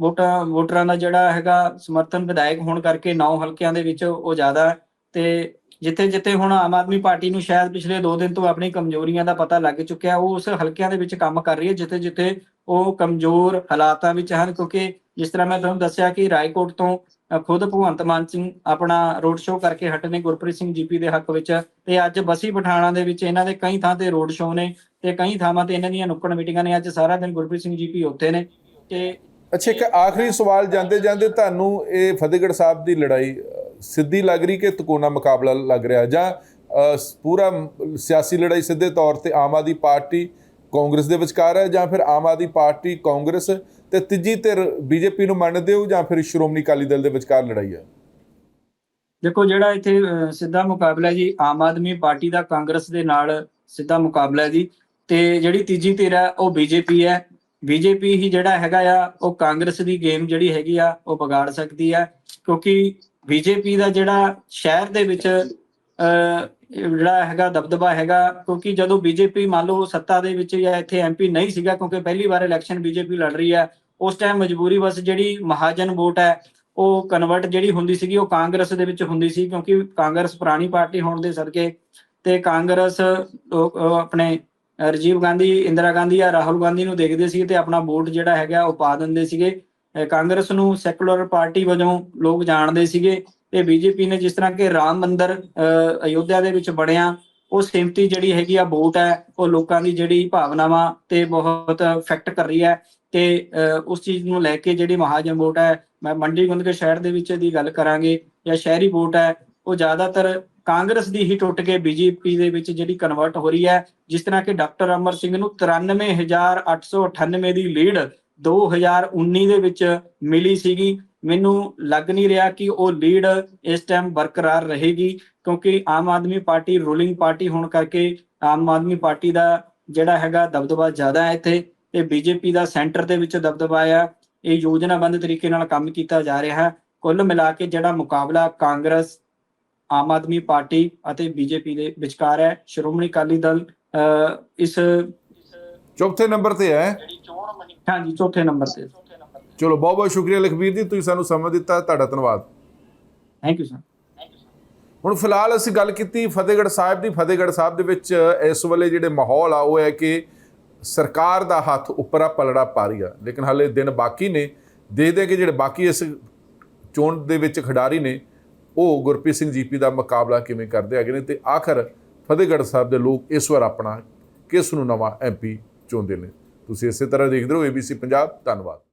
ਵੋਟਾਂ, ਵੋਟਰਾਂ ਦਾ ਜਿਹੜਾ ਹੈਗਾ ਸਮਰਥਨ ਵਿਧਾਇਕ ਹੋਣ ਕਰਕੇ 9 ਹਲਕਿਆਂ ਦੇ ਵਿੱਚ ਉਹ ਜ਼ਿਆਦਾ ਤੇ ਜਿੱਥੇ ਜਿੱਥੇ ਹੁਣ ਆਮ ਆਦਮੀ ਪਾਰਟੀ ਨੂੰ ਸ਼ਾਇਦ ਪਿਛਲੇ 2 ਦਿਨ ਤੋਂ ਆਪਣੀ ਕਮਜ਼ੋਰੀਆਂ ਦਾ ਪਤਾ ਲੱਗ ਚੁੱਕਿਆ, ਉਹ ਉਸ ਹਲਕਿਆਂ ਦੇ ਵਿੱਚ ਕੰਮ ਕਰ ਰਹੀ ਹੈ ਜਿੱਥੇ ਜਿੱਥੇ ਉਹ ਕਮਜ਼ੋਰ ਹਾਲਾਤਾਂ ਵਿੱਚ ਹਨ, ਕਿਉਂਕਿ ਜਿਸ ਤਰ੍ਹਾਂ ਮੈਂ ਤੁਹਾਨੂੰ ਦੱਸਿਆ ਕਿ ਰਾਏਕੋਟ ਤੋਂ ਖੁਦ ਭਗਵੰਤ ਮਾਨ ਸਿੰਘ ਆਪਣਾ ਰੋਡ ਸ਼ੋਅ ਕਰਕੇ ਹਟੇ ਨੇ ਗੁਰਪ੍ਰੀਤ ਸਿੰਘ ਜੀਪੀ ਦੇ ਹੱਕ ਵਿੱਚ ਤੇ ਅੱਜ ਬਸੀ ਪਠਾਣਾ ਦੇ ਵਿੱਚ ਇਹਨਾਂ ਦੇ ਕਈ ਥਾਂ ਤੇ ਰੋਡ ਸ਼ੋਅ ਨੇ ਤੇ ਕਈ ਥਾਵਾਂ ਤੇ ਇਹਨਾਂ ਦੀਆਂ ਨੁੱਕੜ ਮੀਟਿੰਗਾਂ ਨੇ, ਅੱਜ ਸਾਰਾ ਦਿਨ ਗੁਰਪ੍ਰੀਤ ਸਿੰਘ ਜੀਪੀ ਉੱਥੇ ਨੇ ਤੇ ਅੱਛਾ, ਇੱਕ ਆਖਰੀ ਸਵਾਲ ਜਾਂਦੇ ਜਾਂਦੇ ਤੁਹਾਨੂੰ ਇਹ ਫਤਿਹਗੜ੍ਹ ਸਾਹਿਬ ਦੀ ਲੜਾਈ ਸਿੱਧੀ ਲੱਗ ਰਹੀ ਕਿ ਤਕੋਨਾ ਮੁਕਾਬਲਾ ਲੱਗ ਰਿਹਾ ਜਾਂ ਪੂਰਾ ਸਿਆਸੀ ਲੜਾਈ ਸਿੱਧੇ ਤੌਰ ਤੇ ਆਮ ਆਦਮੀ ਪਾਰਟੀ ਕਾਂਗਰਸ ਦੇ ਵਿਚਕਾਰ ਹੈ ਜਾਂ ਫਿਰ ਆਮ ਆਦਮੀ ਪਾਰਟੀ ਕਾਂਗਰਸ ਤੇ ਤੀਜੀ ਧਿਰ ਬੀਜੇਪੀ ਨੂੰ ਮੰਨਦੇ ਹੋ ਜਾਂ ਫਿਰ ਸ਼੍ਰੋਮਣੀ ਅਕਾਲੀ ਦਲ ਦੇ ਵਿਚਕਾਰ ਲੜਾਈ ਹੈ? ਦੇਖੋ, ਜਿਹੜਾ ਇੱਥੇ ਸਿੱਧਾ ਮੁਕਾਬਲਾ ਜੀ, ਆਮ ਆਦਮੀ ਪਾਰਟੀ ਦਾ ਕਾਂਗਰਸ ਦੇ ਨਾਲ ਸਿੱਧਾ ਮੁਕਾਬਲਾ ਜੀ ਤੇ ਜਿਹੜੀ ਤੀਜੀ ਧਿਰ ਹੈ, ਉਹ ਬੀਜੇਪੀ ਹੈ। ਬੀਜੇਪੀ ਹੀ ਜਿਹੜਾ ਹੈਗਾ ਆ, ਉਹ ਕਾਂਗਰਸ ਦੀ ਗੇਮ ਜਿਹੜੀ ਹੈਗੀ ਆ, ਉਹ ਵਿਗਾੜ ਸਕਦੀ ਹੈ ਕਿਉਂਕਿ ਬੀਜੇਪੀ ਦਾ ਜਿਹੜਾ ਸ਼ਹਿਰ ਦੇ ਵਿੱਚ ਅ, ਜਿਹੜਾ ਹੈਗਾ ਦਬਦਬਾ ਹੈਗਾ ਕਿਉਂਕਿ ਜਦੋਂ ਬੀਜੇਪੀ ਮੰਨ ਲਓ ਸੱਤਾ ਦੇ ਵਿੱਚ ਜਾਂ ਇੱਥੇ ਐਮਪੀ ਨਹੀਂ ਸੀਗਾ ਕਿਉਂਕਿ ਪਹਿਲੀ ਵਾਰ ਇਲੈਕਸ਼ਨ ਬੀਜੇਪੀ ਲੜ ਰਹੀ ਹੈ ਉਸ ਟਾਈਮ ਮਜਬੂਰੀ ਬਸ ਜਿਹੜੀ ਮਹਾਜਨ ਵੋਟ ਹੈ ਉਹ ਕਨਵਰਟ ਜਿਹੜੀ ਹੁੰਦੀ ਸੀਗੀ ਉਹ ਕਾਂਗਰਸ ਦੇ ਵਿੱਚ ਹੁੰਦੀ ਸੀ ਕਿਉਂਕਿ ਕਾਂਗਰਸ ਪੁਰਾਣੀ ਪਾਰਟੀ ਹੋਣ ਦੇ ਸਦਕੇ ਤੇ ਕਾਂਗਰਸ ਆਪਣੇ ਰਾਜੀਵ ਗਾਂਧੀ ਇੰਦਰਾ ਗਾਂਧੀ ਜਾਂ ਰਾਹੁਲ ਗਾਂਧੀ ਨੂੰ ਦੇਖਦੇ ਸੀ ਤੇ ਆਪਣਾ ਵੋਟ ਜਿਹੜਾ ਹੈਗਾ ਉਹ ਪਾ ਦਿੰਦੇ ਸੀਗੇ। ਕਾਂਗਰਸ ਨੂੰ ਸੈਕੂਲਰ ਪਾਰਟੀ ਵਜੋਂ ਲੋਕ ਜਾਣਦੇ ਸੀਗੇ ਤੇ ਬੀਜੇਪੀ ਨੇ ਜਿਸ ਤਰ੍ਹਾਂ ਕਿ ਰਾਮ ਮੰਦਿਰ ਅਯੋਧਿਆ ਦੇ ਵਿੱਚ ਬਣਿਆ, ਉਹ ਸਹਿਮਤੀ ਜਿਹੜੀ ਹੈਗੀ ਆ ਵੋਟ ਹੈ, ਉਹ ਲੋਕਾਂ ਦੀ ਜਿਹੜੀ ਭਾਵਨਾਵਾਂ ਤੇ ਬਹੁਤ ਇਫੈਕਟ ਕਰ ਰਹੀ ਹੈ ਤੇ ਉਸ ਚੀਜ਼ ਨੂੰ ਲੈ ਕੇ ਜਿਹੜੀ ਮਹਾਜਨ ਵੋਟ ਹੈ, ਮੈਂ ਮੰਡੀ ਗੁੰਦ ਕੇ ਸ਼ਹਿਰ ਦੇ ਵਿੱਚ ਦੀ ਗੱਲ ਕਰਾਂਗੇ ਜਾਂ ਸ਼ਹਿਰੀ ਵੋਟ ਹੈ, ਉਹ ਜ਼ਿਆਦਾਤਰ ਕਾਂਗਰਸ ਦੀ ਹੀ ਟੁੱਟ ਕੇ ਬੀਜੇਪੀ ਦੇ ਵਿੱਚ ਜਿਹੜੀ ਕਨਵਰਟ ਹੋ ਰਹੀ ਹੈ, ਜਿਸ ਤਰ੍ਹਾਂ ਕਿ ਡਾਕਟਰ ਅਮਰ ਸਿੰਘ ਨੂੰ 93898 ਦੀ ਲੀਡ 2019 ਦੇ ਵਿੱਚ ਮਿਲੀ ਸੀਗੀ। ਮੈਨੂੰ ਲੱਗ ਨਹੀਂ ਰਿਹਾ ਕਿ ਉਹ ਲੀਡ ਇਸ ਟਾਈਮ ਬਰਕਰਾਰ ਰਹੇਗੀ ਕਿਉਂਕਿ Aam Aadmi party ruling party ਹੋਣ ਕਰਕੇ ਆਮ ਆਦਮੀ ਪਾਰਟੀ ਦਾ ਜਿਹੜਾ ਹੈਗਾ ਦਬਦਬਾ ਜ਼ਿਆਦਾ ਹੈ ਇੱਥੇ। ਤੇ ਬੀਜੇਪੀ ਦਾ ਸੈਂਟਰ ਦੇ ਵਿੱਚ ਦਬਦਬਾ ਆ। ਇਹ ਯੋਜਨਾਬੰਦ ਤਰੀਕੇ ਨਾਲ ਕੰਮ ਕੀਤਾ ਜਾ ਰਿਹਾ। ਹੈ ਕੁੱਲ ਮਿਲਾ ਕੇ ਜਿਹੜਾ ਮੁਕਾਬਲਾ ਕਾਂਗਰਸ ਆਮ ਆਦਮੀ ਪਾਰਟੀ ਅਤੇ ਬੀਜੇਪੀ ਦੇ ਵਿਚਕਾਰ ਹੈ। ਸ਼੍ਰੋਮਣੀ ਅਕਾਲੀ ਦਲ ਅਹ, ਇਸ ਚੌਥੇ ਨੰਬਰ ਤੇ ਹੈ। ਹਾਂਜੀ ਚੌਥੇ ਨੰਬਰ ਤੇ। ਚਲੋ ਬਹੁਤ ਬਹੁਤ ਸ਼ੁਕਰੀਆ ਲਖਬੀਰ ਜੀ ਤੁਸੀਂ ਸਾਨੂੰ ਸਮਾਂ ਦਿੱਤਾ ਤੁਹਾਡਾ ਧੰਨਵਾਦ। ਥੈਂਕ ਯੂ ਸਰ ਹੁਣ ਫਿਲਹਾਲ ਅਸੀਂ ਗੱਲ ਕੀਤੀ ਫਤਿਹਗੜ੍ਹ ਸਾਹਿਬ ਦੀ। ਫਤਿਹਗੜ੍ਹ ਸਾਹਿਬ ਦੇ ਵਿੱਚ ਇਸ ਵੇਲੇ ਜਿਹੜੇ ਮਾਹੌਲ ਆ ਉਹ ਹੈ ਕਿ ਸਰਕਾਰ ਦਾ ਹੱਥ ਉੱਪਰ ਆ ਪਲੜਾ ਪਾ ਰਹੀ ਆ। ਲੇਕਿਨ ਹਾਲੇ ਦਿਨ ਬਾਕੀ ਨੇ। ਦੇਖਦੇ ਕਿ ਜਿਹੜੇ ਬਾਕੀ ਇਸ ਚੋਣ ਦੇ ਵਿੱਚ ਖਿਡਾਰੀ ਨੇ ਉਹ ਗੁਰਪ੍ਰੀਤ ਸਿੰਘ ਜੀਪੀ ਦਾ ਮੁਕਾਬਲਾ ਕਿਵੇਂ ਕਰਦੇ ਹੈਗੇ ਨੇ। ਤੇ ਆਖਰ ਫਤਿਹਗੜ੍ਹ ਸਾਹਿਬ ਦੇ ਲੋਕ ਇਸ ਵਾਰ ਆਪਣਾ ਕਿਸ ਨੂੰ ਨਵਾਂ ਐਮਪੀ ਚੁਣਦੇ ਨੇ। ਤੁਸੀਂ ਇਸੇ ਤਰ੍ਹਾਂ ਦੇਖਦੇ ਰਹੋ ABC ਪੰਜਾਬ। ਧੰਨਵਾਦ।